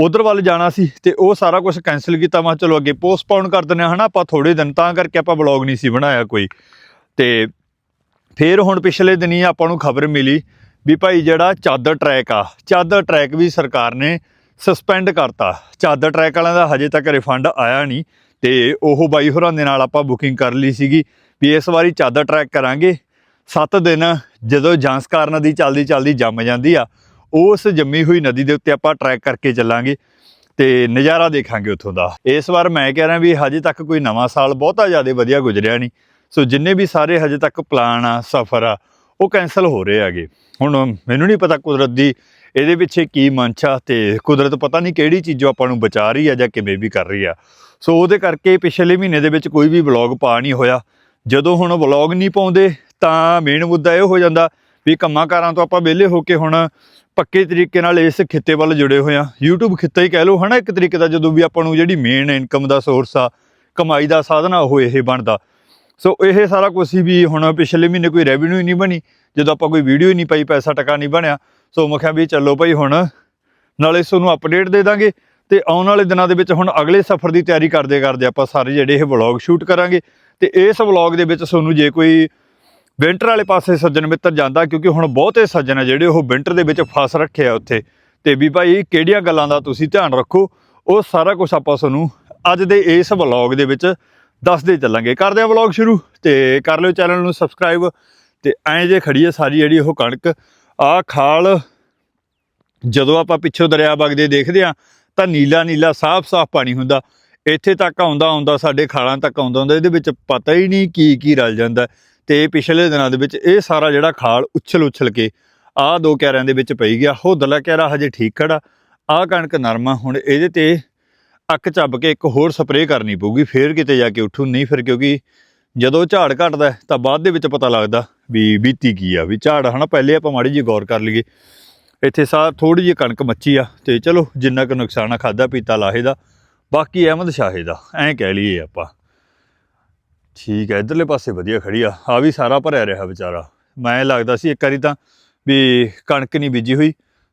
ਉਧਰ ਵੱਲ ਜਾਣਾ ਸੀ ਤੇ ਉਹ ਸਾਰਾ ਕੁਝ ਕੈਨਸਲ ਕੀਤਾ। ਮੈਂ ਚਲੋ ਅੱਗੇ ਪੋਸਟਪੋਨ ਕਰ ਦਿੰਦੇ ਹਾਂ, ਹਨਾ? ਆਪਾਂ ਥੋੜੇ ਦਿਨ ਤਾਂ ਕਰਕੇ ਆਪਾਂ ਬਲੌਗ ਨਹੀਂ ਸੀ ਬਣਾਇਆ ਕੋਈ। ਤੇ ਫਿਰ ਹੁਣ ਪਿਛਲੇ ਦਿਨੀ ਆਪਾਂ ਨੂੰ ਖਬਰ ਮਿਲੀ ਵੀ ਭਾਈ ਜਿਹੜਾ ਚਾਦਰ ਟਰੈਕ ਆ ਚਾਦਰ ਟਰੈਕ ਵੀ ਸਰਕਾਰ ਨੇ ਸਸਪੈਂਡ ਕਰਤਾ। ਚਾਦਰ ਟਰੈਕ ਵਾਲਿਆਂ ਦਾ ਹਜੇ ਤੱਕ ਰਿਫੰਡ ਆਇਆ ਨਹੀਂ ਤੇ ਉਹ ਬਾਈ ਹੋਰਾਂ ਦੇ ਨਾਲ ਆਪਾਂ ਬੁਕਿੰਗ ਕਰ ਲਈ ਸੀਗੀ ਵੀ ਇਸ ਵਾਰੀ ਚਾਦਰ ਟਰੈਕ ਕਰਾਂਗੇ। 7 ਦਿਨ ਜਦੋਂ ਜਾਂਸਕਾਰ ਨਦੀ ਚੱਲਦੀ ਚੱਲਦੀ ਜੰਮ ਜਾਂਦੀ ਆ ਉਸ ਜੰਮੀ ਹੋਈ ਨਦੀ ਦੇ ਉੱਤੇ ਆਪਾਂ ਟਰੈਕ ਕਰਕੇ ਚੱਲਾਂਗੇ ਤੇ ਨਜ਼ਾਰਾ ਦੇਖਾਂਗੇ ਉੱਥੋਂ ਦਾ। ਇਸ ਵਾਰ ਮੈਂ ਕਹਿ ਰਿਹਾ ਵੀ ਹਜੇ ਤੱਕ ਕੋਈ ਨਵਾਂ ਸਾਲ ਬਹੁਤਾ ਜ਼ਿਆਦਾ ਵਧੀਆ ਗੁਜ਼ਰਿਆ ਨਹੀਂ। ਸੋ ਜਿੰਨੇ ਵੀ ਸਾਰੇ ਹਜੇ ਤੱਕ ਪਲਾਨ ਆ, ਸਫ਼ਰ ਆ, ਉਹ ਕੈਨਸਲ ਹੋ ਰਹੇ ਹੈਗੇ। ਹੁਣ ਮੈਨੂੰ ਨਹੀਂ ਪਤਾ ਕੁਦਰਤ ਦੀ ਇਹਦੇ ਪਿੱਛੇ ਕੀ ਮਨਸ਼ਾ ਤੇ ਕੁਦਰਤ ਪਤਾ ਨਹੀਂ ਕਿਹੜੀ ਚੀਜ਼ੋਂ ਆਪਾਂ ਨੂੰ ਬਚਾ ਰਹੀ ਆ ਜਾਂ ਕਿਵੇਂ ਵੀ ਕਰ ਰਹੀ ਆ। ਸੋ ਉਹਦੇ ਕਰਕੇ ਪਿਛਲੇ ਮਹੀਨੇ ਦੇ ਵਿੱਚ ਕੋਈ ਵੀ ਵਲੌਗ ਪਾ ਨਹੀਂ ਹੋਇਆ। ਜਦੋਂ ਹੁਣ ਵਲੌਗ ਨਹੀਂ ਪਾਉਂਦੇ ਤਾਂ ਮੇਨ ਮੁੱਦਾ ਇਹ ਹੋ ਜਾਂਦਾ ਵੀ ਕੰਮਾਂ ਕਾਰਾਂ ਤੋਂ ਆਪਾਂ ਵਿਹਲੇ ਹੋ ਕੇ ਹੁਣ ਪੱਕੇ ਤਰੀਕੇ ਨਾਲ ਇਸ ਖਿੱਤੇ ਵੱਲ ਜੁੜੇ ਹੋਏ ਆ YouTube ਖਿੱਤਾ ਹੀ ਕਹਿ ਲਓ, ਹਨਾ, ਇੱਕ ਤਰੀਕੇ ਦਾ ਜਦੋਂ ਵੀ ਆਪਾਂ ਨੂੰ ਜਿਹੜੀ ਮੇਨ ਇਨਕਮ ਦਾ ਸੋਰਸ ਆ, ਕਮਾਈ ਦਾ ਸਾਧਨ ਆ, ਉਹ ਇਹ ਬਣਦਾ। ਸੋ ਇਹ ਸਾਰਾ ਕੁਝ ਹੀ ਵੀ ਹੁਣ ਪਿਛਲੇ ਮਹੀਨੇ ਕੋਈ ਰੈਵਨਿਊ ਹੀ ਨਹੀਂ ਬਣੀ। ਜਦੋਂ ਆਪਾਂ ਕੋਈ ਵੀਡੀਓ ਹੀ ਨਹੀਂ ਪਾਈ, ਪੈਸਾ ਟਕਾ ਨਹੀਂ ਬਣਿਆ। ਸੋ ਮੈਂ ਕਿਹਾ ਵੀ ਚਲੋ ਭਾਈ ਹੁਣ, ਨਾਲੇ ਤੁਹਾਨੂੰ ਅਪਡੇਟ ਦੇ ਦਾਂਗੇ ਤੇ ਆਉਣ ਵਾਲੇ ਦਿਨਾਂ ਦੇ ਵਿੱਚ ਹੁਣ ਅਗਲੇ ਸਫ਼ਰ ਦੀ ਤਿਆਰੀ ਕਰਦੇ ਕਰਦੇ ਆਪਾਂ ਸਾਰੇ ਜਿਹੜੇ ਇਹ ਵਲੌਗ ਸ਼ੂਟ ਕਰਾਂਗੇ। ਤੇ ਇਸ ਵਲੌਗ ਦੇ ਵਿੱਚ ਤੁਹਾਨੂੰ ਜੇ ਕੋਈ ਵਿੰਟਰ ਵਾਲੇ ਪਾਸੇ ਸੱਜਣ ਮਿੱਤਰ ਜਾਂਦਾ ਕਿਉਂਕਿ ਹੁਣ ਬਹੁਤੇ ਸੱਜਣ ਆ ਜਿਹੜੇ ਉਹ ਵਿੰਟਰ ਦੇ ਵਿੱਚ ਫਸ ਰੱਖੇ ਆ ਉੱਥੇ। ਤੇ ਵੀ ਭਾਈ, ਕਿਹੜੀਆਂ ਗੱਲਾਂ ਦਾ ਤੁਸੀਂ ਧਿਆਨ ਰੱਖੋ? ਉਹ ਸਾਰਾ ਕੁਝ ਆਪਾਂ ਤੁਹਾਨੂੰ ਅੱਜ ਦੇ ਇਸ ਵਲੌਗ ਦੇ ਵਿੱਚ ਦੱਸਦੇ ਚੱਲਾਂਗੇ। ਕਰਦੇ ਆ ਵਲੌਗ ਸ਼ੁਰੂ ਤੇ ਕਰ ਲਿਓ ਚੈਨਲ ਨੂੰ ਸਬਸਕ੍ਰਾਈਬ ਤੇ ਐਂ ਜੇ ਖੜੀ ਹੈ ਸਾਰੀ ਜਿਹੜੀ ਉਹ ਕਣਕ ਆ ਖਾਲ, ਜਦੋਂ ਆਪਾਂ ਪਿੱਛੋਂ ਦਰਿਆ ਵਗਦੇ ਦੇਖਦੇ ਆ, ਤਾਂ ਨੀਲਾ ਨੀਲਾ ਸਾਫ਼-ਸਾਫ਼ ਪਾਣੀ ਹੁੰਦਾ। ਇੱਥੇ ਤੱਕ ਆਉਂਦਾ ਆਉਂਦਾ, ਸਾਡੇ ਖਾਲਾਂ ਤੱਕ ਆਉਂਦਾ ਹੁੰਦਾ ਇਹਦੇ ਵਿੱਚ ਪਤਾ ਹੀ ਨਹੀਂ ਕੀ ਕੀ ਰਲ ਜਾਂਦਾ। ਤੇ ਪਿਛਲੇ ਦਿਨਾਂ ਦੇ ਵਿੱਚ ਇਹ ਸਾਰਾ ਜਿਹੜਾ ਖਾਲ ਉਛਲ ਉਛਲ ਕੇ ਆਹ ਦੋ ਕਿਆਰਿਆਂ ਦੇ ਵਿੱਚ ਪਈ ਗਿਆ। ਹੋਦਲਾ ਕਿਆਰਾ ਹਜੇ ਠੀਕ ਖੜਾ। ਆਹ ਕਣਕ ਨਰਮਾ ਹੁਣ ਇਹਦੇ ਤੇ ਅੱਕ ਚੱਬ ਕੇ ਇੱਕ ਹੋਰ ਸਪਰੇਅ ਕਰਨੀ ਪਊਗੀ। ਫੇਰ ਕਿਤੇ ਜਾ ਕੇ ਉੱਠੂ, ਨਹੀਂ ਫਿਰ ਕਿਉਂਕਿ ਜਦੋਂ ਝਾੜ ਘਟਦਾ ਤਾਂ ਬਾਅਦ ਦੇ ਵਿੱਚ ਪਤਾ ਲੱਗਦਾ ਵੀ ਬੀਤੀ ਕੀ ਆ। ਵੀ ਝਾੜ ਹਨਾ, ਪਹਿਲੇ ਆਪਾਂ ਮਾੜੀ ਜੀ ਗੌਰ ਕਰ ਲਈਏ। ਇੱਥੇ ਸਾਰ ਥੋੜੀ ਜਿਹੀ ਕਣਕ ਮੱਚੀ ਆ ਤੇ ਚਲੋ ਜਿੰਨਾ ਕੁ ਨੁਕਸਾਨ ਆ ਖਾਦਾ ਪੀਤਾ ਲਾਹੇ ਦਾ, ਬਾਕੀ ਅਹਿਮਦ ਸ਼ਾਹੇ ਦਾ। ਐਂ ਕਹਿ ਲਈਏ ਆਪਾਂ। ਠੀਕ ਹੈ ਇਧਰਲੇ ਪਾਸੇ ਵਧੀਆ ਖੜੀ ਆ। ਆ ਵੀ ਸਾਰਾ ਭਰਿਆ ਰਿਹਾ ਵਿਚਾਰਾ। ਮੈਂ ਲੱਗਦਾ ਸੀ ਇੱਕ ਵਾਰੀ ਤਾਂ ਵੀ ਕਣਕ ਨਹੀਂ ਬੀਜੀ ਹੋਈ,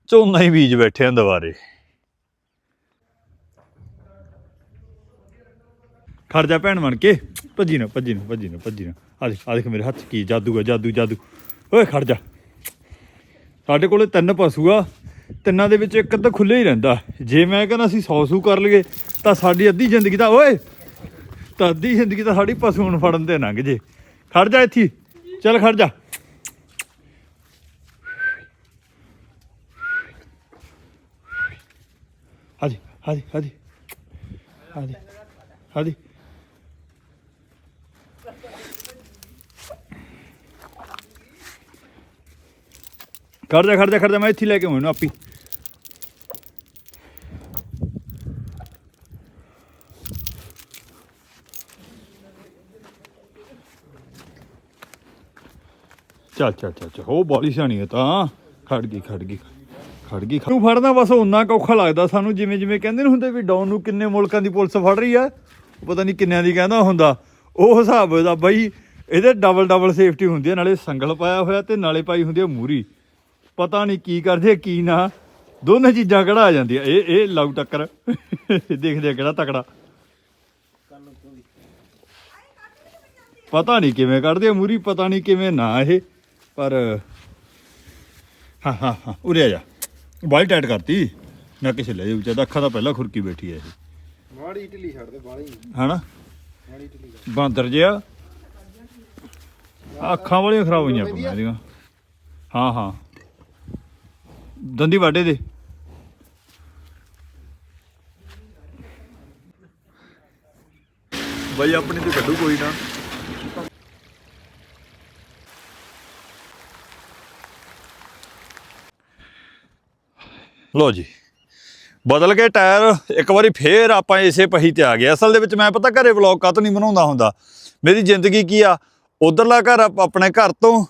ਝੋਨਾ ਹੀ ਬੀਜ ਬੈਠੇ ਆ ਦੁਬਾਰੇ। ਖੜ ਜਾ ਭੈਣ ਬਣ ਕੇ। ਭੱਜੀ ਨਾ ਭੱਜੀ ਨਾ ਭੱਜੀ ਨਾ ਭੱਜੀ ਨਾ। ਆ ਦੇਖ ਆ ਦੇਖ ਮੇਰੇ ਹੱਥ 'ਚ ਕੀ ਜਾਦੂ ਆ, ਜਾਦੂ ਜਾਦੂ। ਓਏ, ਖੜ ਜਾ। ਸਾਡੇ ਕੋਲੇ ਤਿੰਨ ਪਸ਼ੂ ਆ, ਤਿੰਨਾਂ ਦੇ ਵਿੱਚ ਇੱਕ ਅੱਧਾ ਖੁੱਲੇ ਹੀ ਰਹਿੰਦਾ। ਜੇ ਮੈਂ ਕਹਿੰਦਾ ਅਸੀਂ 100 ਸੂ ਕਰ ਲਈਏ, ਤਾਂ ਸਾਡੀ ਅੱਧੀ ਜ਼ਿੰਦਗੀ ਤਾਂ ਓਏ! ਤਾਂ ਜ਼ਿੰਦਗੀ ਤਾਂ ਸਾਡੀ ਪਸ਼ੂ ਨੂੰ ਫੜਨ ਤੇ ਲੰਘ ਜੇ। ਖੜ ਜਾ ਇੱਥੇ। ਚੱਲ ਖੜ ਜਾ। ਹਾਂਜੀ ਹਾਂਜੀ ਹਾਂਜੀ। ਹਾਂਜੀ ਹਾਂਜੀ। ਖੜ ਜਾ ਖੜ ਜਾ ਖੜ ਜਾ। ਮੈਂ ਇੱਥੇ ਲੈ ਕੇ ਆਉਂ ਇਹਨੂੰ ਆਪੀ। ਚੱਲ ਚੱਲ ਚੱਲ ਚੱਲ। ਉਹ ਬਾਲੀ ਸਿਆਣੀ ਹੈ ਤਾਂ। ਖੜ ਗਈ ਖੜ ਗਈ ਖੜ ਗਈ ਨੂੰ ਫੜਨਾ ਬਸ, ਓਨਾ ਕੁ ਔਖਾ ਲੱਗਦਾ ਸਾਨੂੰ। ਜਿਵੇਂ ਜਿਵੇਂ ਕਹਿੰਦੇ ਨੇ ਹੁੰਦੇ ਵੀ ਡਾਊਨ ਨੂੰ ਕਿੰਨੇ ਮੁਲਕਾਂ ਦੀ ਪੁਲਿਸ ਫੜ ਰਹੀ ਆ, ਪਤਾ ਨਹੀਂ ਕਿੰਨਿਆਂ ਦੀ ਕਹਿੰਦਾ ਹੁੰਦਾ। ਉਹ ਹਿਸਾਬ ਦਾ ਬਈ, ਇਹਦੇ ਡਬਲ ਡਬਲ ਸੇਫਟੀ ਹੁੰਦੀ ਹੈ ਨਾਲੇ ਸੰਗਲ ਪਾਇਆ ਹੋਇਆ ਤੇ ਨਾਲੇ ਪਾਈ ਹੁੰਦੀ ਹੈ ਮੂਰੀ। ਪਤਾ ਨਹੀਂ ਕੀ ਕਰਦੇ ਕੀ ਨਾ। ਦੋਨੇ ਚੀਜ਼ਾਂ ਕਿਹੜਾ ਆ ਜਾਂਦੀਆਂ। ਇਹ ਇਹ ਲਾਉ ਟੱਕਰ। ਦੇਖਦੇ ਆ ਕਿਹੜਾ ਤਕੜਾ। ਪਤਾ ਨਹੀਂ ਕਿਵੇਂ ਕੱਢਦੇ ਆ ਮੂਰੀ, ਪਤਾ ਨਹੀਂ ਕਿਵੇਂ ਨਾ ਇਹ। ਪਰ ਹਾਂ ਹਾਂ ਹਾਂ ਉਰੇ ਆ ਜਾ। ਬਾਈ ਟਾਈਟ ਕਰਤੀ। ਨਾ ਕਿਸੇ ਲੈ ਜਾਊ ਚਾਹਦਾ ਅੱਖਾਂ ਤਾਂ ਪਹਿਲਾਂ ਖੁਰਕੀ ਬੈਠੀ ਹੈ ਇਹ। ਮਾੜੀ ਢਿੱਲੀ ਛੱਡ ਦੇ ਬਾਲੀ ਹਨਾ? ਮਾੜੀ ਢਿੱਲੀ ਬਾਂਦਰ ਜਿਆ ਅੱਖਾਂ ਵਾਲੀਆਂ ਖਰਾਬ ਹੋਈਆਂ ਪਈਆਂ ਇਹਦੀਆਂ। ਹਾਂ ਹਾਂ। ਦੰਦੀ ਵਾਡੇ ਦੇ। ਬਈ ਆਪਣੀ ਤੇ ਕੱਢੂ ਕੋਈ ਨਾ। ਲੋ ਜੀ। ਬਦਲ ਕੇ ਟਾਇਰ ਇੱਕ ਵਾਰੀ ਫੇਰ ਆਪਾਂ ਇਸੇ ਪਹੀ ਤੇ ਆ ਗਏ। ਅਸਲ ਦੇ ਵਿੱਚ ਮੈਂ ਪਤਾ ਘਰੇ ਵਲੌਗ ਕਾਹਤੋਂ ਨਹੀਂ ਬਣਾਉਂਦਾ ਹੁੰਦਾ? ਮੇਰੀ ਜ਼ਿੰਦਗੀ ਕੀ ਆ? ਉਧਰਲਾ ਘਰ ਆਪ- ਆਪਣੇ ਘਰ ਤੋਂ,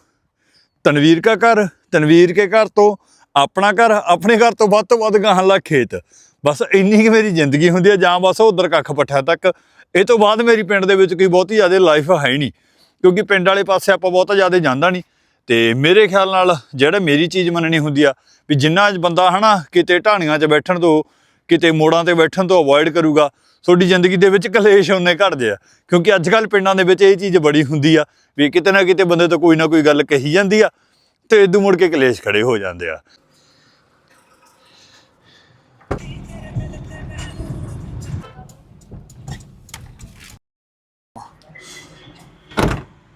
ਤਨਵੀਰ ਕਾ ਘਰ, ਤਨਵੀਰ ਕੇ ਘਰ ਤੋਂ, ਆਪਣਾ ਘਰ, ਆਪਣੇ ਘਰ ਤੋਂ ਵੱਧ ਤੋਂ ਵੱਧ ਗਾਹਾਂ ਲਾ ਖੇਤ। ਬਸ ਇੰਨੀ ਕਿ ਮੇਰੀ ਜ਼ਿੰਦਗੀ ਹੁੰਦੀ ਹੈ ਜਾਂ ਬਸ ਉਧਰ ਕੱਖ ਪੱਠਿਆ ਤੱਕ। ਇਹ ਤੋਂ ਬਾਅਦ ਮੇਰੀ ਪਿੰਡ ਦੇ ਵਿੱਚ ਕੋਈ ਬਹੁਤੀ ਜ਼ਿਆਦਾ ਲਾਈਫ ਹੈ ਹੀ ਨਹੀਂ। ਕਿਉਂਕਿ ਪਿੰਡ ਵਾਲੇ ਪਾਸੇ ਆਪਾਂ ਬਹੁਤਾ ਜ਼ਿਆਦਾ ਜਾਂਦਾ ਨਹੀਂ। ਤੇ ਮੇਰੇ ਖਿਆਲ ਨਾਲ, ਜਿਹੜਾ ਮੇਰੀ ਚੀਜ਼ ਮੰਨਣੀ ਹੁੰਦੀ ਆ ਵੀ ਜਿੰਨਾ ਬੰਦਾ ਹਨਾ ਕਿਤੇ ਢਾਣੀਆਂ 'ਚ ਬੈਠਣ ਤੋਂ, ਕਿਤੇ ਮੋੜਾਂ ਤੇ ਬੈਠਣ ਤੋਂ ਅਵੋਇਡ ਕਰੂਗਾ, ਤੁਹਾਡੀ ਜ਼ਿੰਦਗੀ ਦੇ ਵਿੱਚ ਕਲੇਸ਼ ਉਹਨੇ ਘਟਦੇ ਆ। ਕਿਉਂਕਿ ਅੱਜ ਕੱਲ ਪਿੰਡਾਂ ਦੇ ਵਿੱਚ ਇਹ ਚੀਜ਼ ਬੜੀ ਹੁੰਦੀ ਆ ਵੀ ਕਿਤੇ ਨਾ ਕਿਤੇ ਬੰਦੇ ਤੋਂ ਕੋਈ ਨਾ ਕੋਈ ਗੱਲ ਕਹੀ ਜਾਂਦੀ ਆ ਤੇ ਇਦੋਂ ਮੁੜ ਕੇ ਕਲੇਸ਼ ਖੜੇ ਹੋ ਜਾਂਦੇ ਆ।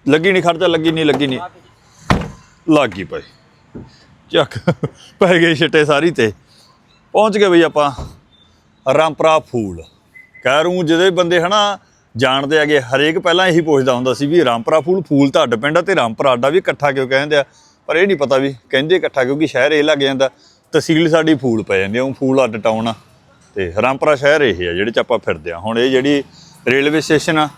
ਲੱਗੀ ਨਹੀਂ ਖਰਚਾ ਲੱਗੀ ਨਹੀਂ ਲੱਗੀ ਨਹੀਂ ਲੱਗ ਗਈ ਭਾਈ। ਚੱਕ ਪੈ ਗਏ ਛਿੱਟੇ ਸਾਰੀ ਤੇ। ਪਹੁੰਚ ਗਏ ਬਈ ਆਪਾਂ ਰਾਮਪਰਾ ਫੂਲ। ਕਹਿ ਰੂ ਜਿਹਦੇ ਬੰਦੇ ਹਨਾ ਜਾਣਦੇ ਆਗੇ ਹਰੇਕ ਪਹਿਲਾਂ ਇਹੀ ਪੁੱਛਦਾ ਹੁੰਦਾ ਸੀ ਵੀ ਰਾਮਪਰਾ ਫੂਲ ਫੂਲ ਤਾਂ ਪਿੰਡ ਆ ਤੇ ਰਾਮਪਰਾ ਅੱਡਾ ਵੀ ਇਕੱਠਾ ਕਿਉਂ ਕਹਿੰਦੇ ਆ? ਪਰ ਇਹ ਨਹੀਂ ਪਤਾ ਵੀ ਕਹਿੰਦੇ ਇਕੱਠਾ ਕਿਉਂਕਿ ਸ਼ਹਿਰ ਇਹ ਲੱਗ ਜਾਂਦਾ, ਤਹਿਸੀਲ ਸਾਡੀ ਫੂਲ ਪੈ ਜਾਂਦੀ ਆ ਉਹ ਫੂਲ ਅੱਡ ਟਾਊਨ ਆ। ਤੇ ਰਾਮਪਰਾ ਸ਼ਹਿਰ ਇਹ ਆ ਜਿਹੜੇ ਚ ਆਪਾਂ ਫਿਰਦੇ ਆ। ਹੁਣ ਇਹ ਜਿਹੜੀ ਰੇਲਵੇ ਸਟੇਸ਼ਨ ਆ,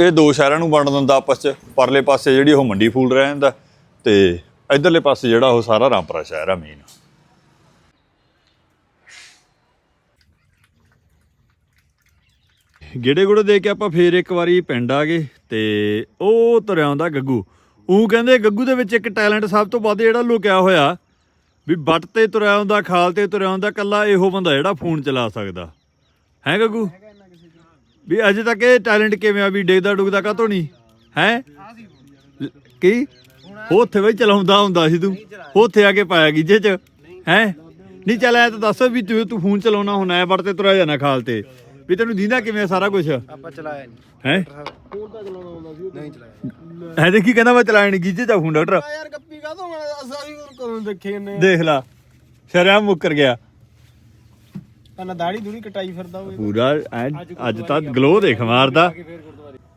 ਇਹ ਦੋ ਸ਼ਹਿਰਾਂ ਨੂੰ ਵੰਡ ਦਿੰਦਾ ਆਪਸ ਚ। ਪਰਲੇ ਪਾਸੇ ਜਿਹੜੀ ਉਹ ਮੰਡੀ ਫੂਲ ਰਹਿ ਜਾਂਦਾ ਤੇ ਇਧਰਲੇ ਪਾਸੇ ਜਿਹੜਾ ਉਹ ਸਾਰਾ ਰਾਮਪੁਰਾ ਸ਼ਹਿਰ ਆ ਮੇਨ ਗੇੜੇ ਗੁੜੇ ਦੇ ਕੇ ਆਪਾਂ ਫੇਰ ਇੱਕ ਵਾਰੀ ਪਿੰਡ ਆ ਗਏ ਤੇ ਉਹ ਤੁਰਿਆ ਆਉਂਦਾ ਗੱਗੂ। ਉਹ ਕਹਿੰਦੇ ਗੱਗੂ ਦੇ ਵਿੱਚ ਇੱਕ ਟੈਲੈਂਟ ਸਭ ਤੋਂ ਵੱਧ ਜਿਹੜਾ ਲੁਕਿਆ ਹੋਇਆ ਵੀ ਬੱਟ ਤੇ ਤੁਰਿਆ ਆਉਂਦਾ, ਖਾਲ ਤੇ ਤੁਰਿਆ ਆਉਂਦਾ ਕੱਲਾ ਇਹੋ ਬੰਦਾ ਜਿਹੜਾ ਫੋਨ ਚਲਾ ਸਕਦਾ। ਹੈ ਗੱਗੂ? ਵੀ ਅਜੇ ਤੱਕ ਇਹ ਟੈਲੈਂਟ ਕਿਵੇਂ ਆ ਵੀ ਡੇਗਦਾ ਡੁਗਦਾ ਕਾਤੋਂ ਨਹੀਂ? ਹੈ? ਕੀ? ਉੱਥੇ ਬਈ ਚਲਾਉਂਦਾ ਹੁੰਦਾ ਸੀ ਤੂੰ। ਉੱਥੇ ਆ ਕੇ ਪਾਇਆ ਗੀਜੇ ਚ। ਹੈ? ਨਹੀਂ ਚੱਲ ਐ ਤਾਂ ਦੱਸ ਵੀ ਤੂੰ ਤੂੰ ਫੋਨ ਚਲਾਉਣਾ ਹੁਣ ਐ ਵੜ ਤੇ ਤੁਰਿਆ ਜਾਣਾ ਖਾਲ ਤੇ। ਵੀ ਤੈਨੂੰ ਦੀਦਾ ਕਿਵੇਂ ਸਾਰਾ ਕੁਝ ਆਪਾਂ ਚਲਾਇਆ ਨਹੀਂ ਹੈ? ਫੋਨ ਤਾਂ ਚਲਾਉਣਾ ਆਉਂਦਾ ਸੀ ਨਹੀਂ ਚਲਾਇਆ। ਐ ਦੇਖੀ ਕਹਿੰਦਾ ਮੈਂ ਚਲਾਇਆ ਨਹੀਂ ਗੀਜੇ ਚ ਫੋਨ ਡਾਕਟਰ। ਯਾਰ ਗੱਪੀ ਕਾ ਤੋਂ ਅਸਾਂ ਹੋਰ ਕਦੋਂ ਦੇਖੇ ਨੇ ਦੇਖ ਲਾ ਸ਼ਰਿਆਮ ਮੁੱਕਰ ਗਿਆ। ਨਾ ਦਾੜੀ ਦੂੜੀ ਕਟਾਈ ਫਿਰਦਾ ਹੋਵੇ। ਪੂਰਾ ਅੱਜ ਤਾਂ ਗਲੋ ਦੇਖ ਮਾਰਦਾ।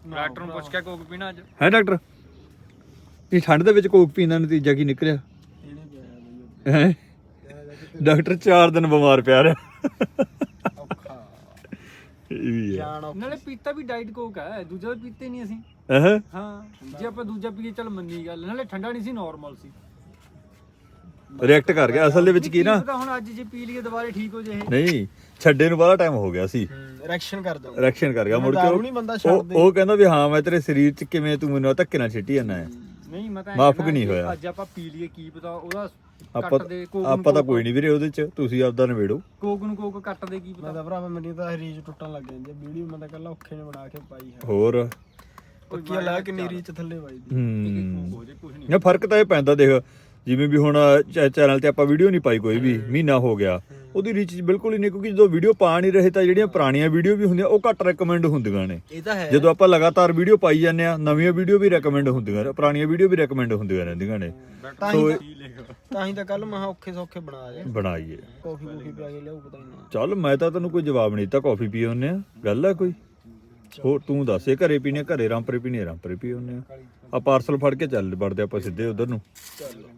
ਡਾਕਟਰ ਨੂੰ ਪੁੱਛ ਕੇ ਕੋਕ ਪੀਣਾ ਅੱਜ। ਹੈ ਡਾਕਟਰ? ਇਹ ਠੰਡ ਦੇ ਵਿੱਚ ਕੋਕ ਪੀਣ ਦਾ ਨਤੀਜਾ ਕੀ ਨਿਕਲਿਆ? ਹੈ? ਡਾਕਟਰ 4 ਦਿਨ ਬਿਮਾਰ ਪਿਆ ਰਿਹਾ। ਔਖਾ ਇਹ ਵੀ ਹੈ। ਜਾਣ ਔਖਾ। ਨਾਲੇ ਪੀਤਾ ਵੀ ਡਾਈਟ ਕੋਕ ਹੈ ਦੂਜਾ ਤਾਂ ਪੀਤੇ ਨਹੀਂ ਅਸੀਂ। ਅਹ ਹਾਂ ਜੇ ਆਪਾਂ ਦੂਜਾ ਪੀਏ ਚੱਲ ਮੰਨੀ ਗੱਲ। ਨਾਲੇ ਠੰਡਾ ਨਹੀਂ ਸੀ ਨਾਰਮਲ ਸੀ। ਰਿਐਕਟ ਕਰ ਗਿਆ। ਅਸਲ ਦੇ ਵਿੱਚ ਕੀ ਨਾ? ਪਤਾ ਹੁਣ ਅੱਜ ਜੇ ਪੀ ਲਈਏ ਦੁਬਾਰੇ ਠੀਕ ਹੋ ਜੇ ਇਹ। ਨਹੀਂ ਛੱਡੇ ਨੂੰ ਬੜਾ ਟਾਈਮ ਹੋ ਗਿਆ ਸੀ। ਰਿਐਕਸ਼ਨ ਕਰ ਦੋ ਰਿਐਕਸ਼ਨ ਕਰ ਗਿਆ। ਮੁੜ ਕੇ ਉਹ- ਨਹੀਂ ਬੰਦਾ ਉਹ ਛੱਡਦੇ। ਉਹ ਕਹਿੰਦਾ ਵੀ ਹਾਂ ਮੈਂ ਤੇਰੇ ਸਰੀਰ 'ਚ ਕਿਵੇਂ ਤੂੰ ਮੈਨੂੰ ਧੱਕੇ ਨਾਲ ਛਿੱਟੀ ਜਾਂਦਾ ਹੈ। ਨਹੀਂ ਮੈਂ ਤਾਂ ਐਂ ਮਾਫ਼ ਕਹਿਣਾ ਨਹੀਂ ਕਿ ਹੋਇਆ। ਅੱਜ ਆਪਾਂ ਪੀ ਲਈਏ ਕੀ ਪਤਾ ਉਹਦਾ ਆਪਾਂ ਕੱਟ ਦੇ ਕੋਕ ਨੂੰ ਆਪਾਂ ਤਾਂ ਕੋਕ- ਕੋਈ ਨਹੀਂ ਵੀਰੇ ਉਹਦੇ 'ਚ ਤੁਸੀਂ ਆਪਦਾ ਨਵੇੜੋ ਕੋਕ ਨੂੰ ਕੋਕ ਕੱਟ ਦੇ ਕੀ ਮੈਂ ਪਤਾ ਤਾਂ ਭਰਾਵਾ ਮੇਰੀ ਤਾਂ ਰੀਚ ਟੁੱਟਣ ਲੱਗ ਜਾਂਦੀ ਹੈ ਵੀਡੀਓ ਮੈਂ ਤਾਂ ਕੱਲਾ ਔਖੇ ਨੇ ਬਣਾ ਕੇ ਪਾਈ ਹੈ ਹੋਰ? ਪੱਕੀ ਲੈ ਕਿੰਨੀ ਰੀਚ ਥੱਲੇ ਪਾਈ ਦੀ ਹੂੰ। ਹੋ ਜੇ ਕੁਝ ਨਹੀਂ ਇਹ ਫ਼ਰਕ ਤਾਂ ਇਹ ਪੈਂਦਾ ਦੇਖ। ਜਿਵੇਂ ਵੀ ਹੁਣ ਚੈਨਲ ਤੇ ਆਪਾਂ ਵੀਡੀਓ ਨਹੀਂ ਪਾਈ ਕੋਈ ਵੀ ਮਹੀਨਾ ਹੋ ਗਿਆ। ਉਹਦੀ ਰੀਚ ਬਿਲਕੁਲ ਹੀ ਨਹੀਂ ਕਿਉਂਕਿ ਜਦੋਂ ਵੀਡੀਓ ਪਾ ਨਹੀਂ ਰਹੇ ਤਾਂ ਜਿਹੜੀਆਂ ਪੁਰਾਣੀਆਂ ਵੀਡੀਓ ਵੀ ਹੁੰਦੀਆਂ ਉਹ ਘੱਟ ਰეკਮੈਂਡ ਹੁੰਦੀਆਂ ਨੇ। ਜਦੋਂ ਆਪਾਂ ਲਗਾਤਾਰ ਵੀਡੀਓ ਪਾਈ ਜਾਂਦੇ ਆ ਨਵੀਆਂ ਵੀਡੀਓ ਵੀ ਰეკਮੈਂਡ ਹੁੰਦੀਆਂ ਨੇ ਪੁਰਾਣੀਆਂ ਵੀਡੀਓ ਵੀ ਰეკਮੈਂਡ ਹੁੰਦੀਆਂ ਰਹਿੰਦੀਆਂ ਨੇ। ਤਾਂ ਹੀ ਤਾਂ ਹੀ ਤਾਂ ਕੱਲ ਮਹਾ ਔਖੇ ਸੌਖੇ ਬਣਾ ਰਹੇ ਬਣਾਈਏ। ਕਾਫੀ ਕੂਫੀ ਪਿਆ ਕੇ ਲਿਆਉ ਪਤਾ ਹੀ ਚੱਲ ਮੈਂ ਤਾਂ ਤੈਨੂੰ ਕੋਈ ਜਵਾਬ ਨਹੀਂ ਦਿੱਤਾ ਕਾਫੀ ਪੀ ਆਉਂਦੇ ਆ ਗੱਲ ਆ ਕੋਈ? ਹੋਰ ਤੂੰ ਦੱਸ ਘਰੇ ਪੀਣੇ ਘਰੇ ਰਾਮਪਰੇ ਪੀਣੇ ਰਾਮਪਰੇ ਪੀ ਹੁੰਨੇ ਆ ਆ ਪਾਰਸਲ ਫੜ ਕੇ ਚੱਲ ਵੜਦੇ ਆਪਾਂ ਸਿੱਧੇ ਉਧਰ ਨੂੰ।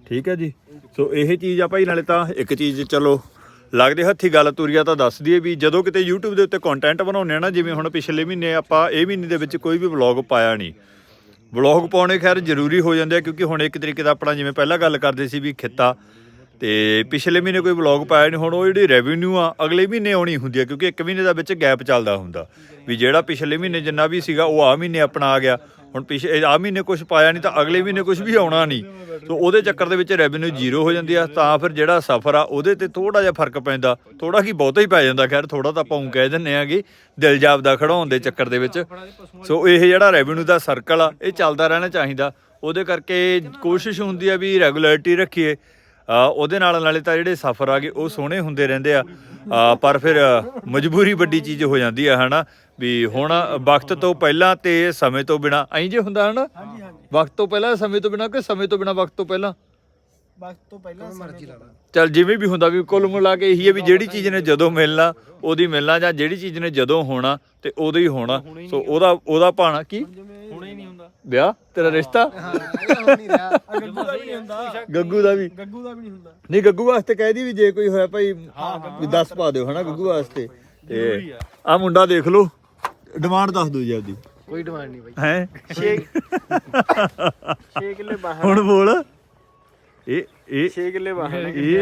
ਠੀਕ ਹੈ ਜੀ? ਸੋ ਇਹ ਚੀਜ਼ ਆ ਭਾਈ, ਨਾਲੇ ਤਾਂ ਇੱਕ ਚੀਜ਼ ਚਲੋ, ਲੱਗਦੇ ਹੱਥੀ ਗੱਲ ਤੁਰੀਆ ਤਾਂ ਦੱਸ ਦਈਏ ਵੀ ਜਦੋਂ ਕਿਤੇ YouTube ਦੇ ਉੱਤੇ ਕੰਟੈਂਟ ਬਣਾਉਂਦੇ ਆ ਨਾ, ਜਿਵੇਂ ਹੁਣ ਪਿਛਲੇ ਮਹੀਨੇ ਆਪਾਂ ਇਹ ਮਹੀਨੇ ਦੇ ਵਿੱਚ ਕੋਈ ਵੀ ਵਲੌਗ ਪਾਇਆ ਨਹੀਂ। ਵਲੌਗ ਪਾਉਣੇ ਖੈਰ ਜ਼ਰੂਰੀ ਹੋ ਜਾਂਦੇ ਆ, ਕਿਉਂਕਿ ਹੁਣ ਇੱਕ ਤਰੀਕੇ ਦਾ ਆਪਣਾ ਜਿਵੇਂ ਪਹਿਲਾਂ ਗੱਲ ਕਰਦੇ ਸੀ ਵੀ ਖਿੱਤਾ, ਤੇ ਪਿਛਲੇ ਮਹੀਨੇ ਕੋਈ ਵਲੌਗ ਪਾਇਆ ਨਹੀਂ, ਹੁਣ ਉਹ ਜਿਹੜੀ ਰੈਵਨਿਊ ਆ, ਅਗਲੇ ਮਹੀਨੇ ਆਉਣੀ ਹੁੰਦੀ ਆ, ਕਿਉਂਕਿ ਇੱਕ ਮਹੀਨੇ ਦਾ ਵਿੱਚ ਗੈਪ ਚੱਲਦਾ ਹੁੰਦਾ। ਵੀ ਜਿਹੜਾ ਪਿਛਲੇ ਮਹੀਨੇ ਜਿੰਨਾ ਵੀ ਸੀਗਾ, ਉਹ ਆ ਮਹੀਨੇ ਆਪਣਾ ਆ ਗਿਆ। ਹੁਣ ਪਿਛੇ ਆ ਮਹੀਨੇ ਕੁਝ ਪਾਇਆ ਨਹੀਂ ਤਾਂ ਅਗਲੇ ਮਹੀਨੇ ਕੁਝ ਵੀ ਆਉਣਾ ਨਹੀਂ। ਸੋ ਉਹਦੇ ਚੱਕਰ ਦੇ ਵਿੱਚ ਰੈਵਨਿਊ ਜ਼ੀਰੋ ਹੋ ਜਾਂਦੀ ਆ ਤਾਂ ਫਿਰ ਜਿਹੜਾ ਸਫਰ ਆ ਉਹਦੇ ਤੇ ਥੋੜਾ ਜਿਹਾ ਫ਼ਰਕ ਪੈਂਦਾ। ਥੋੜਾ ਕੀ ਬਹੁਤਾ ਹੀ ਪੈ ਜਾਂਦਾ ਖੈਰ ਥੋੜਾ ਤਾਂ ਆਪਾਂ ਊਂ ਕਹਿ ਦਿੰਨੇ ਆਗੇ ਦਿਲ ਜਾਪਦਾ ਖੜਾਉਣ ਦੇ ਚੱਕਰ ਦੇ ਵਿੱਚ। ਸੋ ਇਹ ਜਿਹੜਾ ਰੈਵਨਿਊ ਦਾ ਸਰਕਲ ਆ ਇਹ ਚੱਲਦਾ ਰਹਿਣਾ ਚਾਹੀਦਾ। ਉਹਦੇ ਕਰਕੇ ਕੋਸ਼ਿਸ਼ ਹੁੰਦੀ ਆ ਵੀ ਰੈਗੂਲਰਿਟੀ ਰੱਖੀਏ। ਉਹਦੇ ਨਾਲ ਨਾਲੇ ਤਾਂ ਜਿਹੜੇ ਸਫ਼ਰ ਆਗੇ ਉਹ ਸੋਹਣੇ ਹੁੰਦੇ ਰਹਿੰਦੇ ਆ। ਆ, ਪਰ ਫਿਰ ਮਜਬੂਰੀ ਵੱਡੀ ਚੀਜ਼ ਹੋ ਜਾਂਦੀ ਆ ਹਨਾ? ਵੀ ਹੁਣ ਵਕਤ ਤੋਂ ਪਹਿਲਾਂ ਤੇ ਸਮੇਂ ਤੋਂ ਬਿਨਾ ਐਂ ਜੇ ਹੁੰਦਾ ਹਨਾ? ਹਾਂਜੀ ਹਾਂਜੀ। ਵਕਤ ਤੋਂ ਪਹਿਲਾਂ ਸਮੇਂ ਤੋਂ ਬਿਨਾ ਕਿ ਸਮੇਂ ਤੋਂ ਬਿਨਾ ਵਕਤ ਤੋਂ ਪਹਿਲਾਂ? ਵਕਤ ਤੋਂ ਪਹਿਲਾਂ ਮਰਜ਼ੀ ਲਾ ਚਲ ਜਿਵੇਂ ਵੀ ਹੁੰਦਾ ਵੀ ਕੁੱਲ ਮਿਲਾ ਕੇ ਇਹੀ ਹੈ ਵੀ ਜਿਹੜੀ ਚੀਜ਼ ਨੇ ਜਦੋਂ ਮਿਲਣਾ ਉਹਦੀ ਮਿਲਣਾ ਜਾਂ ਜਿਹੜੀ ਚੀਜ਼ ਨੇ ਜਦੋਂ ਹੋਣਾ ਤੇ ਉਦੋਂ ਹੀ ਹੋਣਾ। ਸੋ ਉਹਦਾ ਉਹਦਾ ਭਾਣਾ ਕੀ? ਹੁਣੇ ਹੀ ਨਹੀਂ ਹੁੰਦਾ। ਵਿਆਹ? ਤੇਰਾ ਰਿਸ਼ਤਾ? ਹੋ ਨਹੀਂ ਰਿਹਾ। ਗੱਗੂ ਦਾ ਵੀ ਨਹੀਂ ਹੁੰਦਾ ਗੱਗੂ ਦਾ ਵੀ। ਗੱਗੂ ਦਾ ਵੀ ਨਹੀਂ ਹੁੰਦਾ। ਨਹੀਂ ਗੱਗੂ ਵਾਸਤੇ ਕਹਿ ਦੀ ਵੀ ਜੇ ਕੋਈ ਹੋਇਆ ਭਾਈ ਵੀ 10 ਪਾ ਦਿਓ ਹਨਾ ਗੱਗੂ ਵਾਸਤੇ। ਤੇ ਆ ਮੁੰਡਾ ਦੇਖ ਲਓ। ਡਿਮਾਂਡ ਦੱਸ ਦਿਓ ਜੀ ਆਪਦੀ। ਕੋਈ ਡਿਮਾਂਡ ਨਹੀਂ ਬਾਈ। ਹੈ? 6 ਕਿੱਲੇ ਬਾਹਰ ਹੁਣ ਬੋਲ। ਇਹ ਇਹ 6 ਕਿੱਲੇ ਬਾਹਰ ਇਹ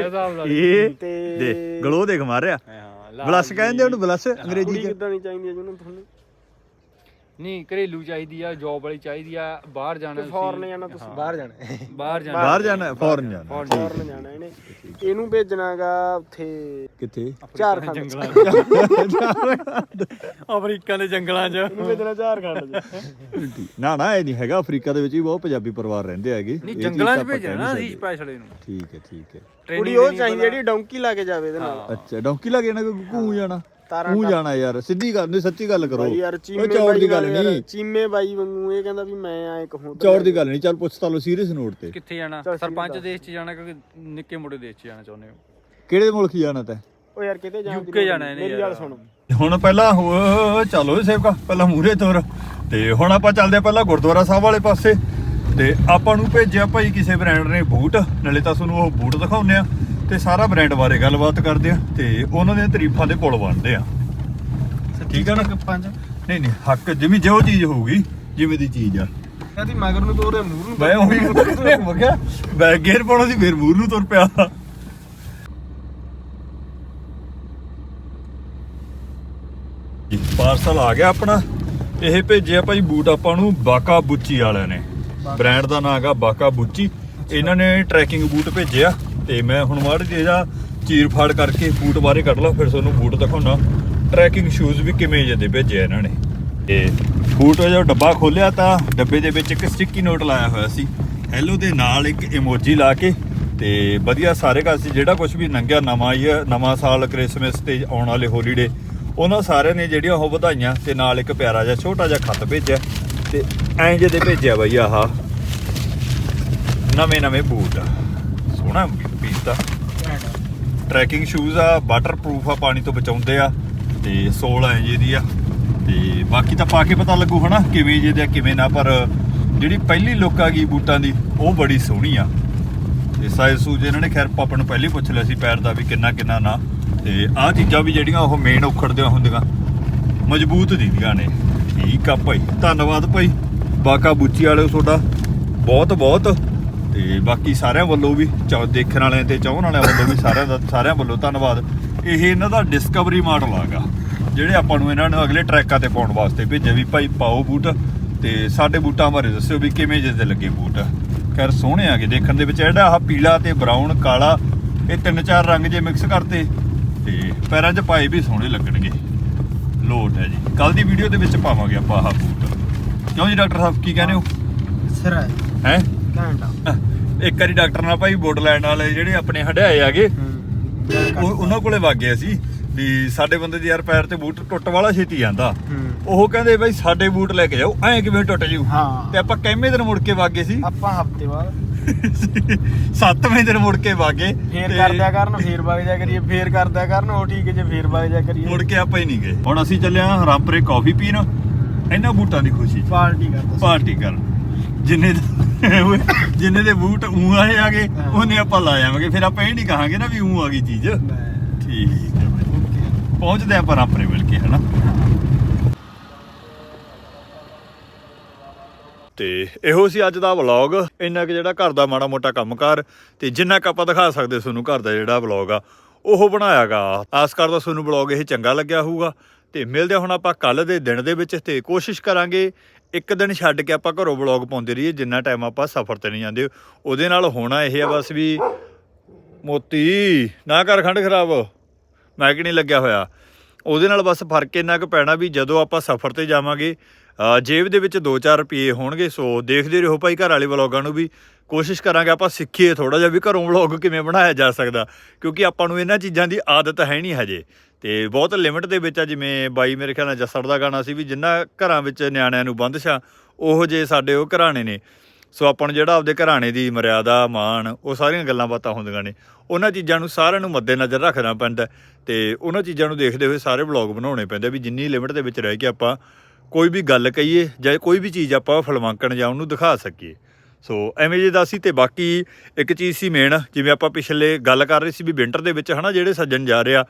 ਇਹ ਤੇ ਦੇ ਗਲੋ ਦੇਖ ਮਾਰਿਆ। ਬਲਸ਼ ਕਹਿੰਦੇ ਉਹਨੂੰ ਬਲਸ਼ ਅੰਗਰੇਜ਼ੀ ਚ। ਕਿੱਦਾਂ ਨਹੀਂ ਚਾਹੀਦੀ ਜਿਹਨੂੰ ਤੁਹਾਨੂੰ? ਨਹੀਂ ਘਰੇਲੂ ਚਾਹੀਦੀ ਆ ਜੌਬ ਵਾਲੀ ਚਾਹੀਦੀ ਆ ਬਾਹਰ ਜਾਣਾ ਫੋਰਨ ਜਾਣਾ ਤੁਸੀਂ। ਬਾਹਰ ਜਾਣਾ। ਬਾਹਰ ਜਾਣਾ। ਬਾਹਰ ਜਾਣਾ ਫੌਰਨ ਜਾਣਾ। ਫੋਰਨ ਜਾਣਾ। ਇਹਨੇ। ਇਹਨੂੰ ਭੇਜਣਾਗਾ ਉੱਥੇ ਕਿੱਥੇ? ਝਾਰਖੰਡ ਅਮਰੀਕਾ ਦੇ ਜੰਗਲਾਂ 'ਚ। ਇਹਨੂੰ ਭੇਜਣਾ ਝਾਰਖੰਡ ਚ। ਨਾ ਨਾ ਇਹ ਨਹੀਂ ਹੈਗਾ। ਅਫਰੀਕਾ ਦੇ ਵਿੱਚ ਵੀ ਬਹੁਤ ਪੰਜਾਬੀ ਪਰਿਵਾਰ ਰਹਿੰਦੇ ਹੈਗੇ। ਨਹੀਂ ਇਹ ਚੀਜ਼ ਜੰਗਲਾਂ 'ਚ ਆਪਾਂ ਭੇਜਣਾ ਕਹਿ ਨਾ ਨਹੀਂ ਅਸੀਂ ਸਕਦੇ। ਸਪੈਸ਼ਲ ਇਹਨੂੰ। ਠੀਕ ਹੈ ਠੀਕ ਹੈ। ਕੁੜੀ ਉਹ ਚਾਹੀਦੀ ਜਿਹੜੀ ਡੌਂਕੀ ਲਾ ਕੇ ਜਾਵੇ ਇਹਦੇ ਨਾਲ। ਅੱਛਾ ਡੌਂਕੀ ਲੱਗ ਜਾਣਾ ਕੋਈ ਘੂ ਜਾਣਾ? ਤਾਰਾਂ ਘੂ ਜਾਣਾ ਯਾਰ ਸਿੱਧੀ ਗੱਲ ਨਹੀਂ ਸੱਚੀ ਗੱਲ ਕਰੋ। ਬਾਈ ਯਾਰ ਉਹ ਚੀਮੇ ਚੌੜ ਦੀ ਗੱਲ ਨਹੀਂ। ਚੀਮੇ ਬਾਈ ਵਾਂਗੂ ਇਹ ਕਹਿੰਦਾ ਵੀ ਮੈਂ ਆਏ ਕਹੂੰ ਚੌੜ ਦੀ ਗੱਲ ਨਹੀਂ ਚੱਲ ਪੁੱਛ ਤਾ ਲੋ ਸੀਰੀਅਸ ਨੋਟ ਤੇ। ਕਿੱਥੇ ਜਾਣਾ? ਸਰਪੰਚ। ਦੇਸ਼ 'ਚ ਜਾਣਾ ਕਿ ਨਿੱਕੇ ਮੋਟੇ ਦੇਸ਼ 'ਚ ਜਾਣਾ ਚਾਹੁੰਦੇ ਹੋ? ਕਿਹੜੇ ਮੁਲਕ ਜਾਣਾ ਤੈਂ? ਉਹ ਯਾਰ ਕਿਤੇ ਜਾਣ ਨਹੀਂ। ਜਾਣਾ ਇਹਨੇ ਮੇਰੀ ਗੱਲ ਯਾਰ। ਸੁਣ। ਹੁਣ ਪਹਿਲਾਂ ਹੋ- ਚਲੋ ਸੇਵਕਾ ਪਹਿਲਾਂ ਮੂਰੇ ਤੁਰ। ਤੇ ਹੁਣ ਆਪਾਂ ਚੱਲਦੇ ਪਹਿਲਾਂ ਗੁਰਦੁਆਰਾ ਸਾਹਿਬ ਵਾਲੇ ਪਾਸੇ। ਤੇ ਆਪਾਂ ਨੂੰ ਭੇਜਿਆ ਭਾਈ ਕਿਸੇ ਬ੍ਰਾਂਡ ਨੇ ਬੂਟ ਨਾਲੇ ਤਾਂ ਤੁਹਾਨੂੰ ਉਹ ਬੂਟ ਦਿਖਾਉਂਦੇ ਆ ਤੇ ਸਾਰਾ ਬ੍ਰਾਂਡ ਬਾਰੇ ਗੱਲਬਾਤ ਕਰਦੇ ਆ ਤੇ ਉਹਨਾਂ ਦੀਆਂ ਤਾਰੀਫਾਂ ਦੇ ਪੁਲ ਬਣਦੇ ਆ। ਠੀਕ ਆ ਨਾ? ਪੰਜ ਨਹੀਂ ਨਹੀਂ ਹੱਕ ਜਿਵੇਂ ਜੋ ਚੀਜ਼ ਹੋਊਗੀ ਜਿਵੇਂ ਦੀ ਚੀਜ਼ ਆ। ਕਹਿੰਦੀ ਮਗਰ ਨੂੰ ਤੋਰੇ ਮੂੰਹ ਨੂੰ ਮੈਂ ਉਹੀ ਮੈਂ ਕਿਹਾ ਬੈਕ ਗੇਅਰ ਪਾਉਣਾ ਸੀ ਫੇਰ ਮੂਰ ਨੂੰ ਤੁਰ ਪਿਆ। ਪਾਰਸਲ ਆ ਗਿਆ ਆਪਣਾ। ਇਹ ਭੇਜਿਆ ਭਾਈ ਬੂਟ ਆਪਾਂ ਨੂੰ ਬਾਕਾ ਬੁੱਚੀ ਵਾਲਿਆਂ ਨੇ। ਬ੍ਰਾਂਡ ਦਾ ਨਾਮ ਹੈਗਾ ਬਾਕਾ ਬੁੱਚੀ। ਇਹਨਾਂ ਨੇ ਟਰੈਕਿੰਗ ਬੂਟ ਭੇਜਿਆ। ਤੇ ਮੈਂ ਹੁਣ ਮਾੜੀ ਜਿਹੀ ਇਹਦਾ ਚੀਰ ਫਾੜ ਕਰਕੇ ਬੂਟ ਬਾਰੇ ਕੱਢ ਲਾ, ਫਿਰ ਤੁਹਾਨੂੰ ਬੂਟ ਦਿਖਾਉਣਾ। ਟਰੈਕਿੰਗ ਸ਼ੂਜ਼ ਵੀ ਕਿਵੇਂ ਜਿਹੇ ਦੇ ਭੇਜੇ ਇਹਨਾਂ ਨੇ। ਤੇ ਬੂਟ ਜਦੋਂ ਡੱਬਾ ਖੋਲਿਆ ਤਾਂ ਡੱਬੇ ਦੇ ਵਿੱਚ ਇੱਕ ਸਟਿੱਕੀ ਨੋਟ ਲਾਇਆ ਹੋਇਆ ਸੀ। ਹੈਲੋ ਦੇ ਨਾਲ ਇੱਕ ਇਮੋਜੀ ਲਾ ਕੇ ਤੇ ਵਧੀਆ ਸਾਰੇ ਘਰ ਸੀ ਜਿਹੜਾ ਕੁਝ ਵੀ ਨੰਗਿਆ ਨਵਾਂ ਹੀ ਨਵਾਂ ਸਾਲ ਕ੍ਰਿਸਮਸ ਤੇ ਆਉਣ ਵਾਲੇ ਹੋਲੀਡੇ ਉਹਨਾਂ ਸਾਰਿਆਂ ਨੇ ਜਿਹੜੀਆਂ ਉਹ ਵਧਾਈਆਂ ਤੇ ਨਾਲ ਇੱਕ ਪਿਆਰਾ ਜਿਹਾ ਛੋਟਾ ਜਿਹਾ ਖੱਤ ਭੇਜਿਆ ਤੇ ਐਂ ਜਿਹੇ ਦੇ ਭੇਜਿਆ ਬਈ ਆਹ ਨਵੇਂ ਨਵੇਂ ਬੂਟ। ਸੋਹਣਾ ਪੀਸ ਤਾਂ ਟਰੈਕਿੰਗ ਸ਼ੂਜ਼ ਆ ਵਾਟਰਪ੍ਰੂਫ ਆ, ਪਾਣੀ ਤੋਂ ਬਚਾਉਂਦੇ ਆ, ਤੇ ਸੋਲ ਐ ਜਿਹਦੀ ਆ। ਤੇ ਬਾਕੀ ਤਾਂ ਪਾ ਕੇ ਪਤਾ ਲੱਗੂ ਹਨਾ, ਕਿਵੇਂ ਜਿਹਦੇ ਆ, ਕਿਵੇਂ ਨਾ, ਪਰ ਜਿਹੜੀ ਪਹਿਲੀ ਲੁੱਕ ਆ ਗਈ ਬੂਟਾਂ ਦੀ, ਉਹ ਬੜੀ ਸੋਹਣੀ ਆ। ਤੇ ਸਾਈਜ਼ ਸੂਜ ਇਹਨਾਂ ਨੇ ਖੈਰ ਪਾਪਾ ਨੂੰ ਪਹਿਲੇ ਪੁੱਛ ਲਿਆ ਸੀ ਪੈਰ ਦਾ ਵੀ ਕਿੰਨਾ ਕਿੰਨਾ ਨਾ। ਤੇ ਆਹ ਚੀਜ਼ਾਂ ਵੀ ਜਿਹੜੀਆਂ ਉਹ ਮੇਨ ਉਖੜਦੀਆਂ ਹੁੰਦੀਆਂ। ਮਜ਼ਬੂਤ ਦਿੰਦੀਆਂ ਨੇ। ਠੀਕ ਆ ਭਾਈ। ਧੰਨਵਾਦ ਭਾਈ। ਬਾਕਾ ਬੁੱਚੀ ਵਾਲਿਓ ਤੁਹਾਡਾ। ਬਹੁਤ ਬਹੁਤ ਤੇ ਬਾਕੀ ਸਾਰਿਆਂ ਵੱਲੋਂ ਵੀ ਚਾਹ ਦੇਖਣ ਵਾਲਿਆਂ ਤੇ ਚਾਹਣ ਵਾਲਿਆਂ ਵੱਲੋਂ ਵੀ ਸਾਰਿਆਂ ਦਾ ਸਾਰਿਆਂ ਵੱਲੋਂ ਧੰਨਵਾਦ। ਇਹ ਇਹਨਾਂ ਦਾ ਡਿਸਕਵਰੀ ਮਾਡਲ ਆਗਾ ਜਿਹੜੇ ਆਪਾਂ ਨੂੰ ਇਹਨਾਂ ਨੇ ਅਗਲੇ ਟਰੈਕਾਂ ਤੇ ਪਾਉਣ ਵਾਸਤੇ ਭੇਜੇ ਵੀ ਭਾਈ ਪਾਓ ਬੂਟ ਤੇ ਸਾਡੇ ਬੂਟਾਂ ਬਾਰੇ ਦੱਸਿਓ ਵੀ ਕਿਵੇਂ ਜਿਹੇ ਦੇ ਲੱਗੇ ਬੂਟ। ਖੈਰ ਸੋਹਣੇ ਆਗੇ ਦੇਖਣ ਦੇ ਵਿੱਚ। ਜਿਹੜਾ ਆਹ ਪੀਲਾ ਤੇ ਬਰਾਊਨ ਕਾਲਾ ਇਹ ਤਿੰਨ ਚਾਰ ਰੰਗ ਜੇ ਮਿਕਸ ਕਰਤੇ ਤੇ ਪੈਰਾਂ 'ਚ ਪਾਏ ਵੀ ਸੋਹਣੇ ਲੱਗਣਗੇ। ਲੋਟ ਹੈ ਜੀ। ਕੱਲ ਦੀ ਵੀਡੀਓ ਦੇ ਵਿੱਚ ਪਾਵਾਂਗੇ ਆਪਾਂ ਆਹ ਬੂਟ। ਕਿਉਂ ਜੀ ਡਾਕਟਰ ਸਾਹਿਬ ਕੀ ਕਹਿੰਦੇ ਹੋ? ਸਿਰਾ ਹੈ? ਘੰਟਾ ਇੱਕ ਵਾਰੀ ਡਾਕਟਰ ਨਾਲ ਭਾਈ ਬੋਟ ਲੈਣ ਵਾਲੇ ਜਿਹੜੇ ਆਪਣੇ ਹੰਡਾਏ ਆਗੇ ਉਹ ਉਹਨਾਂ ਕੋਲੇ ਵਗ ਗਏ ਸੀ ਵੀ ਸਾਡੇ ਬੰਦੇ ਦੇ ਯਾਰ ਪੈਰ ਤੇ ਬੂਟ ਟੁੱਟ ਵਾਲਾ ਛੇਤੀ ਜਾਂਦਾ ਉਹ ਕਹਿੰਦੇ ਬਈ ਸਾਡੇ ਬੂਟ ਲੈ ਕੇ ਜਾਓ ਐਂ ਕਿਵੇਂ ਟੁੱਟ ਜੂ? ਹਾਂ। ਤੇ ਆਪਾਂ ਕਿੰਨੇ ਦਿਨ ਮੁੜ ਕੇ ਵਗ ਗਏ ਸੀ? ਆਪਾਂ ਹਫ਼ਤੇ ਬਾਅਦ। ਸੱਤਵੇਂ ਦਿਨ ਮੁੜ ਕੇ ਵਗ ਗਏ ਫੇਰ ਤੇ ਕਰਦਿਆ ਕਰਨ ਫੇਰ ਵਗ ਜਾ ਕਰੀਏ ਫੇਰ ਕਰਦਿਆ ਕਰਨ ਉਹ ਠੀਕ ਜੇ ਫੇਰ ਵਗ ਜਾ ਕਰੀਏ। ਮੁੜ ਕੇ ਆਪਾਂ ਹੀ ਨਹੀਂ ਗਏ। ਹੁਣ ਅਸੀਂ ਚੱਲੇ ਆਂ ਰਾਮਪੁਰੇ ਕਾਫੀ ਪੀਣ। ਇਹਨਾਂ ਬੂਟਾਂ ਦੀ ਖੁਸ਼ੀ 'ਚ। ਪਾਰਟੀ ਕਰਦਾ ਪਾਰਟੀ ਕਰਨ। ਜਿੰਨੇ ਜਿੰਨੇ ਦੇ ਬੂਟ ਉਂ ਆਏ ਆਗੇ। ਉਹਨੇ ਆਪਾਂ ਲਾ ਜਾਵਾਂਗੇ ਫਿਰ ਆਪਾਂ ਇਹ ਨਹੀਂ ਕਹਾਂਗੇ ਨਾ ਵੀ ਉਂ ਆ ਗਈ ਚੀਜ਼। ਠੀਕ ਹੈ ਬਾਈ। ਪਹੁੰਚਦੇ ਆਪਾਂ ਰਾਮਪੁਰੇ ਮਿਲ ਕੇ ਹਨਾ? ਤੇ ਇਹੋ ਸੀ ਅੱਜ ਦਾ ਵਲੌਗ ਇੰਨਾ ਕਿ ਜਿਹੜਾ ਘਰ ਦਾ ਮਾੜਾ ਮੋਟਾ ਕੰਮਕਾਰ ਤੇ ਜਿੰਨਾ ਕੁ ਆਪਾਂ ਦਿਖਾ ਸਕਦੇ ਤੁਹਾਨੂੰ ਘਰ ਦਾ ਜਿਹੜਾ ਵਲੌਗ ਆ ਉਹ ਬਣਾਇਆਗਾ। ਆਸ ਕਰਦਾ ਤੁਹਾਨੂੰ ਵਲੌਗ ਇਹ ਚੰਗਾ ਲੱਗਿਆ ਹੋਊਗਾ। ਤੇ ਮਿਲਦੇ ਹੁਣ ਆਪਾਂ ਕੱਲ ਦੇ ਦਿਨ ਦੇ ਵਿੱਚ ਤੇ ਕੋਸ਼ਿਸ਼ ਕਰਾਂਗੇ ਇੱਕ ਦਿਨ ਛੱਡ ਕੇ ਆਪਾਂ ਘਰੋਂ ਵਲੌਗ ਪਾਉਂਦੇ ਰਹੀਏ, ਜਿੰਨਾ ਟਾਈਮ ਆਪਾਂ ਸਫ਼ਰ ਤੇ ਨਹੀਂ ਜਾਂਦੇ। ਉਹਦੇ ਨਾਲ ਹੋਣਾ ਇਹ ਆ ਬਸ ਵੀ ਮੋਤੀ, ਨਾ ਕਰ ਖੰਡ ਖਰਾਬ। ਮੈਂ ਕਿ ਨਹੀਂ ਲੱਗਿਆ ਹੋਇਆ? ਉਹਦੇ ਨਾਲ ਬਸ ਫ਼ਰਕ ਇੰਨਾ ਕੁ ਪੈਣਾ ਵੀ ਜਦੋਂ ਆਪਾਂ ਸਫ਼ਰ ਤੇ ਜਾਵਾਂਗੇ ਜੇਬ ਦੇ ਵਿੱਚ 2-4 ਰੁਪਏ ਹੋਣਗੇ, ਸੋ ਦੇਖਦੇ ਰਹੋ ਭਾਈ ਘਰ ਵਾਲੇ ਵਲੌਗਾਂ ਨੂੰ ਵੀ ਕੋਸ਼ਿਸ਼ ਕਰਾਂਗੇ ਆਪਾਂ ਸਿੱਖੀਏ ਥੋੜਾ ਜਿਹਾ ਵੀ ਘਰੋਂ ਵਲੌਗ ਕਿਵੇਂ ਬਣਾਇਆ ਜਾ ਸਕਦਾ, ਕਿਉਂਕਿ ਆਪਾਂ ਨੂੰ ਇਹਨਾਂ ਚੀਜ਼ਾਂ ਦੀ ਆਦਤ ਹੈ ਨਹੀਂ ਹਜੇ। ਤੇ ਬਹੁਤ ਲਿਮਿਟ ਦੇ ਵਿੱਚ ਆ, ਜਿਵੇਂ ਬਾਈ ਮੇਰੇ ਖਿਆਲ ਨਾਲ ਜੱਸੜ ਦਾ ਗਾਣਾ ਸੀ ਵੀ ਜਿੰਨਾ ਘਰਾਂ ਵਿੱਚ ਨਿਆਣਿਆਂ ਨੂੰ ਬੰਦਸ਼ਾ ਉਹ ਜੇ ਸਾਡੇ ਉਹ ਘਰਾਣੇ ਨੇ। ਸੋ ਆਪਾਂ ਨੂੰ ਜਿਹੜਾ ਆਪਦੇ ਘਰਾਣੇ ਦੀ ਮਰਿਆਦਾ, ਮਾਣ, ਉਹ ਸਾਰੀਆਂ ਗੱਲਾਂ ਬਾਤਾਂ ਹੁੰਦੀਆਂ ਨੇ। ਉਹਨਾਂ ਚੀਜ਼ਾਂ ਨੂੰ ਸਾਰਿਆਂ ਨੂੰ ਮੱਦੇਨਜ਼ਰ ਰੱਖਣਾ ਪੈਂਦਾ ਤੇ ਉਹਨਾਂ ਚੀਜ਼ਾਂ ਨੂੰ ਦੇਖਦੇ ਹੋਏ ਸਾਰੇ ਵਲੌਗ ਬਣਾਉਣੇ ਪੈਂਦੇ ਵੀ ਜਿੰਨੀ ਲਿਮਿਟ ਦੇ ਵਿੱਚ ਰਹਿ ਕੇ ਆਪਾਂ ਕੋਈ ਵੀ ਗੱਲ ਕਹੀਏ ਜਾਂ ਕੋਈ ਵੀ ਚੀਜ਼ ਆਪਾਂ ਫਲਵਾਂਕਣ ਜਾਂ ਉਹਨੂੰ ਦਿਖਾ ਸਕੀਏ। ਸੋ ਐਵੇਂ ਜੇ ਦਾ ਸੀ ਤੇ ਬਾਕੀ ਇੱਕ ਚੀਜ਼ ਸੀ ਮੇਨ ਜਿਵੇਂ ਆਪਾਂ ਪਿਛਲੇ ਗੱਲ ਕਰ ਰਹੇ ਸੀ ਵੀ ਵਿੰਟਰ ਦੇ ਵਿੱਚ ਹਨਾ ਜਿਹੜੇ ਸੱਜਣ ਜਾ ਰਹੇ ਆ,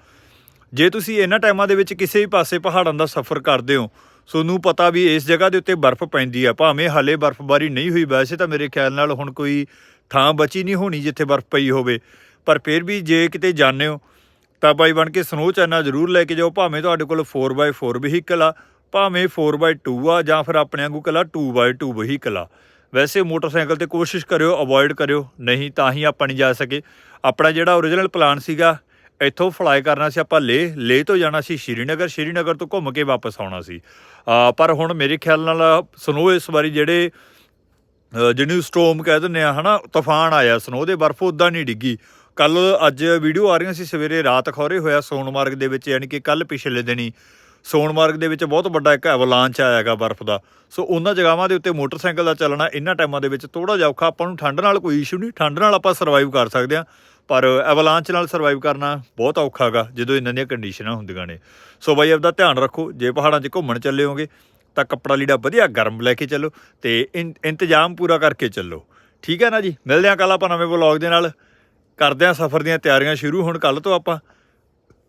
ਜੇ ਤੁਸੀਂ ਇਹਨਾਂ ਟਾਈਮਾਂ ਦੇ ਵਿੱਚ ਕਿਸੇ ਵੀ ਪਾਸੇ ਪਹਾੜਾਂ ਦਾ ਸਫ਼ਰ ਕਰਦੇ ਹੋ ਤੁਹਾਨੂੰ ਪਤਾ ਵੀ ਇਸ ਜਗ੍ਹਾ ਦੇ ਉੱਤੇ ਬਰਫ਼ ਪੈਂਦੀ ਆ, ਭਾਵੇਂ ਹਾਲੇ ਬਰਫ਼ਬਾਰੀ ਨਹੀਂ ਹੋਈ ਵੈਸੇ ਤਾਂ ਮੇਰੇ ਖਿਆਲ ਨਾਲ ਹੁਣ ਕੋਈ ਥਾਂ ਬਚੀ ਨਹੀਂ ਹੋਣੀ ਜਿੱਥੇ ਬਰਫ਼ ਪਈ ਹੋਵੇ, ਪਰ ਫਿਰ ਵੀ ਜੇ ਕਿਤੇ ਜਾਂਦੇ ਹੋ, ਤਾਂ ਬਾਈ ਬਣ ਕੇ ਸਨੋ ਚਾਨਾ ਜ਼ਰੂਰ ਲੈ ਕੇ ਜਾਓ, ਭਾਵੇਂ ਤੁਹਾਡੇ ਕੋਲ 4x4 ਵਹੀਕਲ ਆ, ਭਾਵੇਂ 4x2 ਆ, ਜਾਂ ਫਿਰ ਆਪਣੇ ਵਾਂਗੂ ਕਲਾ 2x2 ਵਹੀਕਲ ਆ। ਵੈਸੇ ਮੋਟਰਸਾਈਕਲ ਤੇ ਕੋਸ਼ਿਸ਼ ਕਰਿਓ ਅਵੋਇਡ ਕਰਿਓ, ਨਹੀਂ ਤਾਂ ਹੀ ਆਪਾਂ ਨਹੀਂ ਜਾ ਸਕੇ। ਆਪਣਾ ਜਿਹੜਾ ਓਰੀਜਨਲ ਪਲਾਨ ਸੀਗਾ ਇੱਥੋਂ ਫਲਾਈ ਕਰਨਾ ਸੀ ਆਪਾਂ ਲੇ ਲੇ ਤੋਂ ਜਾਣਾ ਸੀ ਸ਼੍ਰੀਨਗਰ ਸ਼੍ਰੀਨਗਰ ਤੋਂ ਘੁੰਮ ਕੇ ਵਾਪਸ ਆਉਣਾ ਸੀ। ਪਰ ਹੁਣ ਮੇਰੇ ਖਿਆਲ ਨਾਲ ਸਨੋ ਇਸ ਵਾਰੀ ਜਿਹੜੇ ਅ, ਜਿਹਨੂੰ ਸਟੋਮ ਕਹਿ ਦਿੰਦੇ ਆ ਹਨਾ ਤੂਫਾਨ ਆਇਆ ਸਨੋ ਦੇ ਬਰਫ਼ ਉਦਾਂ ਨਹੀਂ ਡਿੱਗੀ। ਕੱਲ ਅੱਜ ਵੀਡੀਓ ਆ ਰਹੀਆਂ ਸੀ ਸਵੇਰੇ ਰਾਤ ਖੌਰੇ ਹੋਇਆ ਸੋਨਮਾਰਗ ਦੇ ਵਿੱਚ ਯਾਨੀ ਕਿ ਕੱਲ ਪਿਛਲੇ ਦਿਨੀ ਸੋਨਮਾਰਗ ਦੇ ਵਿੱਚ ਬਹੁਤ ਵੱਡਾ ਇੱਕ ਐਵਲਾਂਚ ਆਇਆਗਾ ਬਰਫ਼ ਦਾ। ਸੋ ਉਹਨਾਂ ਜਗ੍ਹਾਵਾਂ ਦੇ ਉੱਤੇ ਮੋਟਰਸਾਈਕਲ ਦਾ ਚੱਲਣਾ ਇਹਨਾਂ ਟਾਈਮਾਂ ਦੇ ਵਿੱਚ ਥੋੜਾ ਜਿਹਾ ਔਖਾ ਆਪਾਂ ਨੂੰ ਠੰਡ ਨਾਲ ਕੋਈ ਇਸ਼ੂ ਨਹੀਂ ਠੰਡ ਨਾਲ ਆਪਾਂ ਸਰਵਾਈਵ ਕਰ ਸਕਦੇ ਹਾਂ। ਪਰ ਐਵਲਾਂਚ ਨਾਲ ਸਰਵਾਈਵ ਕਰਨਾ ਬਹੁਤ ਔਖਾਗਾ, ਜਦੋਂ ਇਹਨਾਂ ਦੀਆਂ ਕੰਡੀਸ਼ਨਾਂ ਹੁੰਦੀਆਂ ਨੇ। ਸੋ ਬਾਈ, ਆਪਦਾ ਧਿਆਨ ਰੱਖੋ, ਜੇ ਪਹਾੜਾਂ 'ਚ ਘੁੰਮਣ ਚੱਲੇ ਹੋਗੇ, ਤਾਂ ਕੱਪੜਾ ਲੀੜਾ ਵਧੀਆ ਗਰਮ ਲੈ ਕੇ ਚੱਲੋ ਤੇ ਇਨ- ਇੰਤਜ਼ਾਮ ਪੂਰਾ ਕਰਕੇ ਚੱਲੋ। ਠੀਕ ਹੈ ਨਾ ਜੀ? ਮਿਲਦੇ ਹਾਂ ਕੱਲ ਆਪਾਂ ਨਵੇਂ ਵਲੌਗ ਦੇ ਨਾਲ। ਕਰਦੇ ਹਾਂ ਸਫ਼ਰ ਦੀਆਂ ਤਿਆਰੀਆਂ ਸ਼ੁਰੂ, ਹੁਣ ਕੱਲ ਤੋਂ ਆਪਾਂ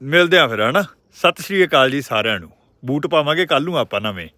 ਮਿਲਦੇ ਹਾਂ ਫਿਰ ਹਨਾ ਸਤਿ ਸ਼੍ਰੀ ਅਕਾਲ ਜੀ ਸਾਰਿਆਂ ਨੂੰ। ਬੂਟ ਪਾਵਾਂਗੇ ਕੱਲ ਨੂੰ ਆਪਾਂ ਨਵੇਂ।